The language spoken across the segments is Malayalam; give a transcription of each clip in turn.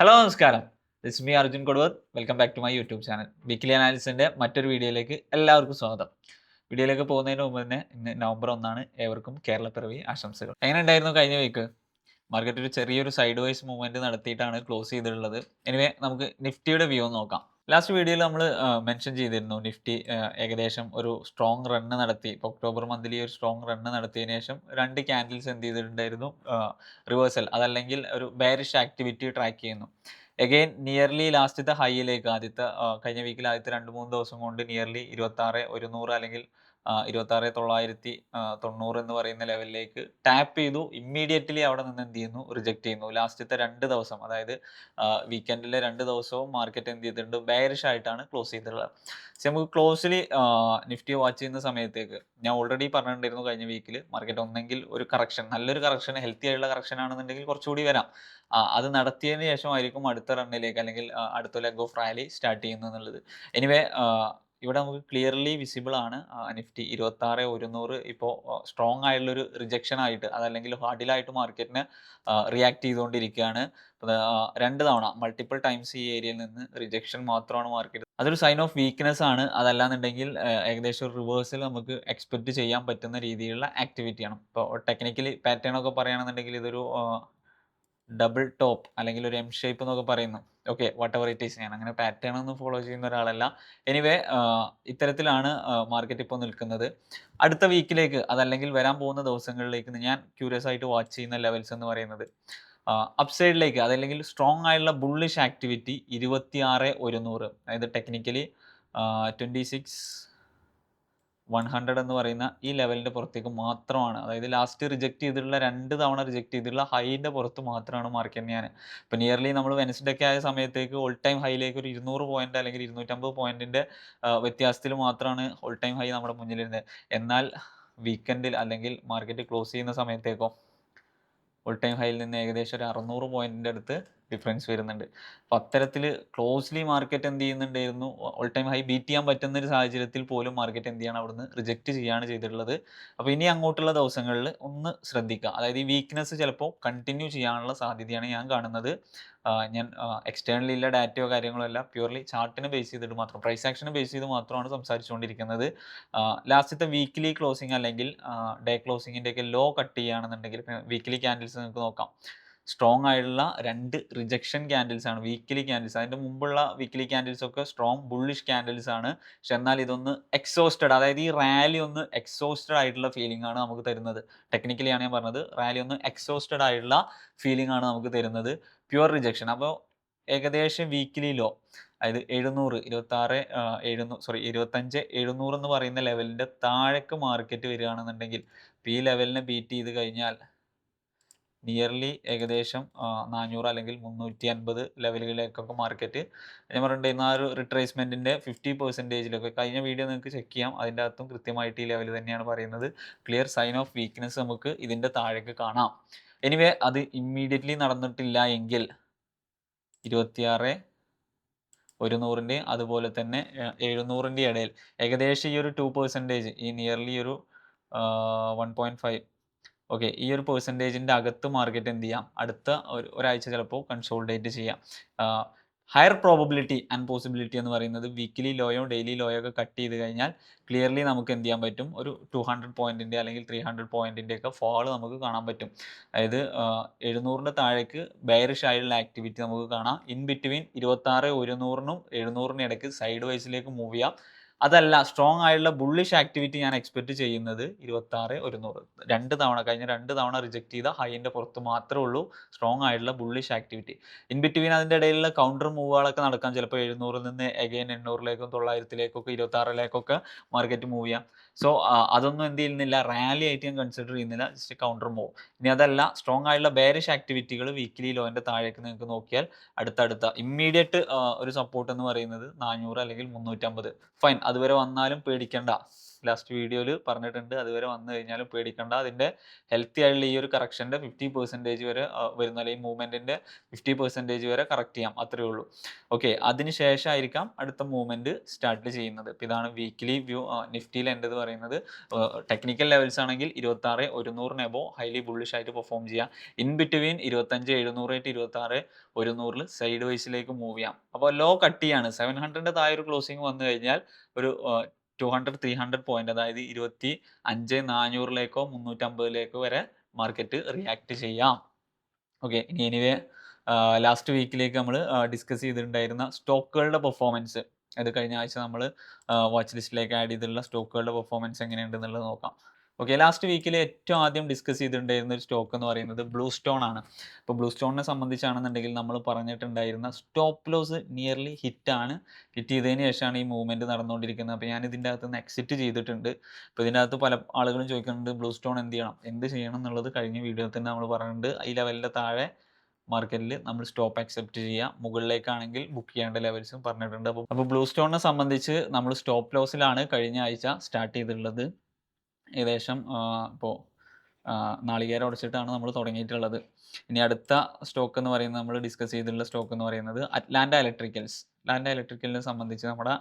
ഹലോ നമസ്കാരം. This me Arjun Koduvar welcome back to my YouTube channel weekly അനാലിസിന്റെ മറ്റൊരു വീഡിയോയിലേക്ക് എല്ലാവർക്കും സ്വാഗതം. വീഡിയോയിലേക്ക് പോകുന്നതിന് മുമ്പ് തന്നെ ഇന്ന് നവംബർ ഒന്നാണ്. ഏവർക്കും കേരളപ്പിറവി ആശംസകൾ. എങ്ങനെ ഉണ്ടായിരുന്നു കഴിഞ്ഞ വീക്ക് മാർക്കറ്റ് ഒരു ചെറിയൊരു സൈഡ് വൈസ് മൂവ്മെന്റ് നടത്തിയിട്ടാണ് ക്ലോസ് ചെയ്തിട്ടുള്ളത്. എനിവേ നമുക്ക് നിഫ്റ്റിയുടെ വ്യൂ നോക്കാം. ലാസ്റ്റ് വീഡിയോയിൽ നമ്മൾ മെൻഷൻ ചെയ്തിരുന്നു നിഫ്റ്റി ഏകദേശം ഒരു സ്ട്രോങ് റണ്ണ് നടത്തി. ഇപ്പോൾ ഒക്ടോബർ മന്തിൽ ഒരു സ്ട്രോങ് റണ്ണ് നടത്തിയതിനു ശേഷം രണ്ട് ക്യാൻഡിൽസ് എന്ത് ചെയ്തിട്ടുണ്ടായിരുന്നു? റിവേഴ്സൽ അതല്ലെങ്കിൽ ഒരു ബാരിഷ് ആക്ടിവിറ്റി ട്രാക്ക് ചെയ്യുന്നു. എഗെയിൻ നിയർലി ലാസ്റ്റത്തെ ഹൈയിലേക്ക് ആദ്യത്തെ കഴിഞ്ഞ വീക്കിൽ ആദ്യത്തെ രണ്ട് മൂന്ന് ദിവസം കൊണ്ട് നിയർലി ഇരുപത്തി ആറ് നൂറ് അല്ലെങ്കിൽ ഇരുപത്തി ആറ് തൊള്ളായിരത്തി തൊണ്ണൂറ് എന്ന് പറയുന്ന ലെവലിലേക്ക് ടാപ്പ് ചെയ്തു. ഇമ്മീഡിയറ്റ്ലി അവിടെ നിന്ന് എന്ത് ചെയ്യുന്നു? റിജക്ട് ചെയ്യുന്നു. ലാസ്റ്റത്തെ രണ്ട് ദിവസം അതായത് വീക്കെൻഡിലെ രണ്ട് ദിവസവും മാർക്കറ്റ് എന്ത് ചെയ്തിട്ടുണ്ട്? ബാരിഷ് ആയിട്ടാണ് ക്ലോസ് ചെയ്തിട്ടുള്ളത്. പക്ഷെ നമുക്ക് ക്ലോസ്ലി നിഫ്റ്റി വാച്ച് ചെയ്യുന്ന സമയത്തേക്ക് ഞാൻ ഓൾറെഡി പറഞ്ഞിട്ടുണ്ടായിരുന്നു കഴിഞ്ഞ വീക്കിൽ മാർക്കറ്റ് ഒന്നെങ്കിൽ ഒരു കറക്ഷൻ നല്ലൊരു കറക്ഷൻ ഹെൽത്തി ആയിട്ടുള്ള കറക്ഷൻ ആണെന്നുണ്ടെങ്കിൽ കുറച്ചുകൂടി വരാം. അത് നടത്തിയതിന് ശേഷമായിരിക്കും അടുത്ത റണ്ണിലേക്ക് അല്ലെങ്കിൽ അടുത്ത ലെഗ് ഓഫ് റാലി സ്റ്റാർട്ട് ചെയ്യുന്നത് എനിവേ ഇവിടെ നമുക്ക് ക്ലിയർലി വിസിബിൾ ആണ്. നിഫ്റ്റി ഇരുപത്തി ആറ് ഒരുന്നൂറ് ഇപ്പോൾ സ്ട്രോങ് ആയിട്ടുള്ളൊരു റിജക്ഷൻ ആയിട്ട് അതല്ലെങ്കിൽ ഹാർഡിലായിട്ട് മാർക്കറ്റിന് റിയാക്ട് ചെയ്തുകൊണ്ടിരിക്കുകയാണ് രണ്ട് തവണ മൾട്ടിപ്പിൾ ടൈംസ് ഈ ഏരിയയിൽ നിന്ന് റിജക്ഷൻ മാത്രമാണ് മാർക്കറ്റ് അതൊരു സൈൻ ഓഫ് വീക്ക്നെസ് ആണ്. അതല്ലാന്നുണ്ടെങ്കിൽ ഏകദേശം ഒരു റിവേഴ്സൽ നമുക്ക് എക്സ്പെക്ട് ചെയ്യാൻ പറ്റുന്ന രീതിയിലുള്ള ആക്ടിവിറ്റിയാണ് ഇപ്പോൾ ടെക്നിക്കലി പാറ്റേൺ ഒക്കെ പറയുകയാണെന്നുണ്ടെങ്കിൽ ഇതൊരു ഡബിൾ ടോപ്പ് അല്ലെങ്കിൽ ഒരു എം ഷേപ്പ് എന്നൊക്കെ പറയുന്നു. Okay whatever it is ഞാൻ അങ്ങനെ പാറ്റേൺ ഒന്നും ഫോളോ ചെയ്യുന്ന ഒരാളല്ല. എനിവേ ഇത്തരത്തിലാണ് മാർക്കറ്റ് ഇപ്പോൾ നിൽക്കുന്നത്. അടുത്ത വീക്കിലേക്ക് അതല്ലെങ്കിൽ വരാൻ പോകുന്ന ദിവസങ്ങളിലേക്ക് ഞാൻ ക്യൂരിയസ് ആയിട്ട് വാച്ച് ചെയ്യുന്ന ലെവൽസ് എന്ന് പറയുന്നത്. അപ്സൈഡിലേക്ക് അതല്ലെങ്കിൽ സ്ട്രോങ് ആയിട്ടുള്ള ബുള്ളിഷ് ആക്ടിവിറ്റി ഇരുപത്തി ആറ് ഒരുന്നൂറ്. അതായത് technically twenty six one hundred എന്ന് പറയുന്ന ഈ ലെവലിന്റെ പുറത്തേക്ക് മാത്രമാണ്. അതായത് ലാസ്റ്റ് റിജക്റ്റ് ചെയ്തിട്ടുള്ള രണ്ട് തവണ റിജക്റ്റ് ചെയ്തിട്ടുള്ള ഹൈന്റെ പുറത്ത് മാത്രമാണ് മാർക്കറ്റ് ഞാൻ ഇപ്പോൾ നിയർലി നമ്മൾ വെനസ്ഡേ ഒക്കെ ആയ സമയത്തേക്ക് ഓൾ ടൈം ഹൈയിലേക്ക് ഒരു ഇരുന്നൂറ് പോയിന്റ് അല്ലെങ്കിൽ ഇരുന്നൂറ്റമ്പത് പോയിന്റിന്റെ വ്യത്യാസത്തിൽ മാത്രമാണ് ഓൾ ടൈം ഹൈ നമ്മുടെ മുന്നിലിരുന്നത്. എന്നാൽ വീക്കെൻഡിൽ അല്ലെങ്കിൽ മാർക്കറ്റ് ക്ലോസ് ചെയ്യുന്ന സമയത്തേക്കോ ഓൾ ടൈം ഹൈയിൽ നിന്ന് ഏകദേശം ഒരു അറുന്നൂറ് പോയിന്റിന്റെ അടുത്ത് ഡിഫറൻസ് വരുന്നുണ്ട്. അപ്പം അത്തരത്തിൽ ക്ലോസ്ലി മാർക്കറ്റ് എന്ത് ചെയ്യുന്നുണ്ടായിരുന്നു? ഓൾ ടൈം ഹൈ ബീറ്റ് ചെയ്യാൻ പറ്റുന്ന ഒരു സാഹചര്യത്തിൽ പോലും മാർക്കറ്റ് എന്ത് ചെയ്യണം? അവിടുന്ന് റിജക്റ്റ് ചെയ്യാണ് ചെയ്തിട്ടുള്ളത്. അപ്പോൾ ഇനി അങ്ങോട്ടുള്ള ദിവസങ്ങളിൽ ഒന്ന് ശ്രദ്ധിക്കുക. അതായത് ഈ വീക്ക്നെസ് ചിലപ്പോൾ കണ്ടിന്യൂ ചെയ്യാനുള്ള സാധ്യതയാണ് ഞാൻ കാണുന്നത്. ഞാൻ എക്സ്റ്റേണലി ഇല്ല ഡാറ്റയോ കാര്യങ്ങളോ അല്ല പ്യൂർലി ചാർട്ടിനെ ബേസ് ചെയ്തിട്ട് മാത്രം പ്രൈസ് ആക്ഷനെ ബേസ് ചെയ്ത് മാത്രമാണ് സംസാരിച്ചുകൊണ്ടിരിക്കുന്നത്. ലാസ്റ്റത്തെ വീക്കിലി ക്ലോസിംഗ് അല്ലെങ്കിൽ ഡേ ക്ലോസിങ്ങിന്റെ ഒക്കെ ലോ കട്ട് ചെയ്യുകയാണെന്നുണ്ടെങ്കിൽ വീക്കിലി ക്യാൻഡിൽസ് നിങ്ങൾക്ക് നോക്കാം. സ്ട്രോങ് ആയിട്ടുള്ള രണ്ട് റിജക്ഷൻ ക്യാൻഡിൽസ് ആണ്. വീക്കിലി ക്യാൻഡിൽസ് അതിന്റെ മുമ്പുള്ള വീക്കിലി ക്യാൻഡിൽസ് ഒക്കെ സ്ട്രോങ് ബുള്ളിഷ് ക്യാൻഡിൽസ് ആണ്. പക്ഷെ എന്നാൽ ഇതൊന്ന് എക്സോസ്റ്റഡ് അതായത് ഈ റാലി ഒന്ന് എക്സോസ്റ്റഡ് ആയിട്ടുള്ള ഫീലിംഗ് ആണ് നമുക്ക് തരുന്നത്. ടെക്നിക്കലി ആണ് ഞാൻ പറഞ്ഞത്. റാലി ഒന്ന് എക്സോസ്റ്റഡ് ആയിട്ടുള്ള ഫീലിംഗ് ആണ് നമുക്ക് തരുന്നത്. പ്യുവർ റിജക്ഷൻ അപ്പോൾ ഏകദേശം വീക്കിലി ലോ അതായത് എഴുന്നൂറ് ഇരുപത്തി ആറ് എഴുന്നൂറ് സോറി ഇരുപത്തഞ്ച് എഴുന്നൂറ് എന്ന് പറയുന്ന ലെവലിന്റെ താഴേക്ക് മാർക്കറ്റ് വരികയാണെന്നുണ്ടെങ്കിൽ ഈ ലെവലിനെ ബീറ്റ് ചെയ്ത് കഴിഞ്ഞാൽ നിയർലി ഏകദേശം നാനൂറ് അല്ലെങ്കിൽ മുന്നൂറ്റി അൻപത് ലെവലുകളിലേക്കൊക്കെ മാർക്കറ്റ് ഞാൻ പറഞ്ഞിട്ടുണ്ടായിരുന്ന ആ ഒരു റിട്രേസ്മെന്റിന്റെ ഫിഫ്റ്റി പെർസെന്റേജിലൊക്കെ കഴിഞ്ഞ വീഡിയോ നിങ്ങൾക്ക് ചെക്ക് ചെയ്യാം. അതിന്റെ അകത്തും കൃത്യമായിട്ട് ഈ ലെവൽ തന്നെയാണ് പറയുന്നത്. ക്ലിയർ സൈൻ ഓഫ് വീക്ക്നെസ് നമുക്ക് ഇതിന്റെ താഴേക്ക് കാണാം. എനിവേ അത് ഇമ്മീഡിയറ്റ്ലി നടന്നിട്ടില്ല എങ്കിൽ ഇരുപത്തിയാറ് ഒരു നൂറിന്റെയും അതുപോലെ തന്നെ എഴുന്നൂറിന്റെ ഇടയിൽ. ഏകദേശം ഈ ഒരു ടു പെർസെന്റേജ് ഈ നിയർലി ഒരു വൺ പോയിന്റ് ഫൈവ് ഓക്കെ ഈ ഒരു പെർസെന്റേജിന്റെ അകത്ത് മാർക്കറ്റ് എന്ത് ചെയ്യാം? അടുത്ത ഒരു ഒരാഴ്ച ചിലപ്പോൾ കൺസോൾഡേറ്റ് ചെയ്യാം. ഹയർ പ്രോബബിലിറ്റി ആൻഡ് പോസിബിലിറ്റി എന്ന് പറയുന്നത് വീക്കിലി ലോയോ ഡെയിലി ലോയോ ഒക്കെ കട്ട് ചെയ്ത് കഴിഞ്ഞാൽ ക്ലിയർലി നമുക്ക് എന്ത് ചെയ്യാൻ പറ്റും? ഒരു ടു ഹൺഡ്രഡ് പോയിന്റിന്റെ അല്ലെങ്കിൽ ത്രീ ഹൺഡ്രഡ് പോയിന്റിന്റെ ഒക്കെ ഫോൾ നമുക്ക് കാണാൻ പറ്റും. അതായത് എഴുന്നൂറിന്റെ താഴേക്ക് ബെയറിഷ് ആയിട്ടുള്ള ആക്ടിവിറ്റി നമുക്ക് കാണാം. ഇൻ ബിറ്റ്വീൻ ഇരുപത്താറ് ഒരുന്നൂറിനും എഴുന്നൂറിനും ഇടയ്ക്ക് സൈഡ് വൈസിലേക്ക് മൂവ് ചെയ്യാം. അതല്ല സ്ട്രോങ് ആയിട്ടുള്ള ബുള്ളിഷ് ആക്ടിവിറ്റി ഞാൻ എക്സ്പെക്ട് ചെയ്യുന്നത് ഇരുപത്തി ആറ് ഒരുന്നൂറ്. രണ്ട് തവണ കഴിഞ്ഞ രണ്ട് തവണ റിജക്ട് ചെയ്ത ഹൈന്റെ പുറത്ത് മാത്രമേ ഉള്ളൂ സ്ട്രോങ് ആയിട്ടുള്ള ബുള്ളിഷ് ആക്ടിവിറ്റി ഇൻ ബിറ്റ്വീൻ അതിന്റെ ഇടയിലുള്ള കൗണ്ടർ മൂവുകളൊക്കെ നടക്കാം. ചിലപ്പോൾ എഴുന്നൂറിൽ നിന്ന് എഗെയിൻ എണ്ണൂറിലേക്കും തൊള്ളായിരത്തിലേക്കൊക്കെ ഇരുപത്തി ആറിലേക്കൊക്കെ മാർക്കറ്റ് മൂവ് ചെയ്യാം. സോ അതൊന്നും എന്ത് ചെയ്യുന്നില്ല റാലി ആയിട്ട് ഞാൻ കൺസിഡർ ചെയ്യുന്നില്ല ജസ്റ്റ് കൗണ്ടർ മൂവ് ഇനി അതല്ല സ്ട്രോങ് ആയിട്ടുള്ള ബേരിഷ് ആക്ടിവിറ്റികൾ വീക്കിലി ലോന്റെ താഴേക്ക് നിങ്ങൾക്ക് നോക്കിയാൽ അടുത്തടുത്ത ഇമ്മീഡിയറ്റ് ഒരു സപ്പോർട്ട് എന്ന് പറയുന്നത് നാനൂറ് അല്ലെങ്കിൽ മുന്നൂറ്റമ്പത്. ഫൈൻ അതുവരെ വന്നാലും പേടിക്കേണ്ട. ലാസ്റ്റ് വീഡിയോയിൽ പറഞ്ഞിട്ടുണ്ട്. അതുവരെ വന്നു കഴിഞ്ഞാലും പേടിക്കണ്ട. അതിന്റെ ഹെൽത്തി ആയിട്ടുള്ള ഈ ഒരു കറക്ഷന്റെ ഫിഫ്റ്റി പെർസെന്റേജ് വരെ വരുന്ന അല്ലെങ്കിൽ മൂവ്മെന്റിന്റെ ഫിഫ്റ്റി പെർസെന്റേജ് വരെ കറക്റ്റ് ചെയ്യാം. അത്രേ ഉള്ളൂ. ഓക്കെ അതിന് ശേഷമായിരിക്കാം അടുത്ത മൂവ്മെന്റ് സ്റ്റാർട്ട് ചെയ്യുന്നത്. ഇതാണ് വീക്ക്ലി വ്യൂ നിഫ്റ്റിയിൽ എന്റെ പറയുന്നത്. ടെക്നിക്കൽ ലെവൽസ് ആണെങ്കിൽ ഇരുപത്താറ് ഒരുന്നൂറിന് എബോ ഹൈലി ബുള്ളിഷ് ആയിട്ട് പെർഫോം ചെയ്യാം. ഇൻ ബിറ്റ്വീൻ ഇരുപത്തഞ്ച് എഴുന്നൂറ് ആയിട്ട് ഇരുപത്താറ് ഒരുന്നൂറിൽ സൈഡ് വൈസിലേക്ക് മൂവ് ചെയ്യാം. അപ്പോൾ ലോ കട്ട് ചെയ്യാണ്. സെവൻ ഹൺഡ്രഡിന്റെ താഴെ ഒരു ക്ലോസിംഗ് വന്നു കഴിഞ്ഞാൽ ഒരു two hundred three hundred point അതായത് ഇരുപത്തി അഞ്ച് നാനൂറിലേക്കോ മുന്നൂറ്റമ്പതിലേക്കോ വരെ മാർക്കറ്റ് റിയാക്ട് ചെയ്യാം. ഓക്കെ ഇനി എനിവേ ലാസ്റ്റ് വീക്കിലേക്ക് നമ്മൾ ഡിസ്കസ് ചെയ്തിട്ടുണ്ടായിരുന്ന സ്റ്റോക്കുകളുടെ പെർഫോമൻസ് അത് കഴിഞ്ഞ ആഴ്ച നമ്മൾ വാച്ച് ലിസ്റ്റിലേക്ക് ആഡ് ചെയ്തിട്ടുള്ള സ്റ്റോക്കുകളുടെ പെർഫോമൻസ് എങ്ങനെയുണ്ടെന്നുള്ളത് നോക്കാം. ഓക്കെ ലാസ്റ്റ് വീക്കിൽ ഏറ്റവും ആദ്യം ഡിസ്കസ് ചെയ്തിട്ടുണ്ടായിരുന്ന ഒരു സ്റ്റോക്ക് എന്ന് പറയുന്നത് ബ്ലൂ സ്റ്റോൺ ആണ്. അപ്പോൾ ബ്ലൂ സ്റ്റോണിനെ സംബന്ധിച്ചാണെന്നുണ്ടെങ്കിൽ നമ്മൾ പറഞ്ഞിട്ടുണ്ടായിരുന്ന സ്റ്റോപ്പ് ലോസ് നിയർലി ഹിറ്റ് ആണ്. ഹിറ്റ് ചെയ്തതിന് ശേഷമാണ് ഈ മൂവ്മെന്റ് നടന്നുകൊണ്ടിരിക്കുന്നത്. അപ്പോൾ ഞാൻ ഇതിന്റെ അകത്ത് നിന്ന് എക്സിറ്റ് ചെയ്തിട്ടുണ്ട്. അപ്പോൾ ഇതിന്റെ അകത്ത് പല ആളുകളും ചോദിക്കുന്നുണ്ട് ബ്ലൂ സ്റ്റോൺ എന്ത് ചെയ്യണം? എന്ത് ചെയ്യണം എന്നുള്ളത് കഴിഞ്ഞ വീഡിയോയിൽ തന്നെ നമ്മൾ പറഞ്ഞിട്ടുണ്ട്. ഈ ലെവലിന്റെ താഴെ മാർക്കറ്റിൽ നമ്മൾ സ്റ്റോപ്പ് അക്സെപ്റ്റ് ചെയ്യുക. മുകളിലേക്കാണെങ്കിൽ ബുക്ക് ചെയ്യേണ്ട ലെവൽസും പറഞ്ഞിട്ടുണ്ട്. അപ്പോൾ അപ്പോൾ ബ്ലൂ സ്റ്റോണിനെ സംബന്ധിച്ച് നമ്മൾ സ്റ്റോപ്പ് ലോസിലാണ് കഴിഞ്ഞ ആഴ്ച സ്റ്റാർട്ട് ചെയ്തിട്ടുള്ളത്. ഏകദേശം ഇപ്പോൾ നാളികേരം ഉടച്ചിട്ടാണ് നമ്മൾ തുടങ്ങിയിട്ടുള്ളത്. ഇനി അടുത്ത സ്റ്റോക്ക് എന്ന് പറയുന്നത് നമ്മൾ ഡിസ്കസ് ചെയ്തിട്ടുള്ള സ്റ്റോക്ക് എന്ന് പറയുന്നത് അറ്റ്ലാന്റ ഇലക്ട്രിക്കൽസ് അറ്റ്ലാന്റ ഇലക്ട്രിക്കലിനെ സംബന്ധിച്ച് നമ്മുടെ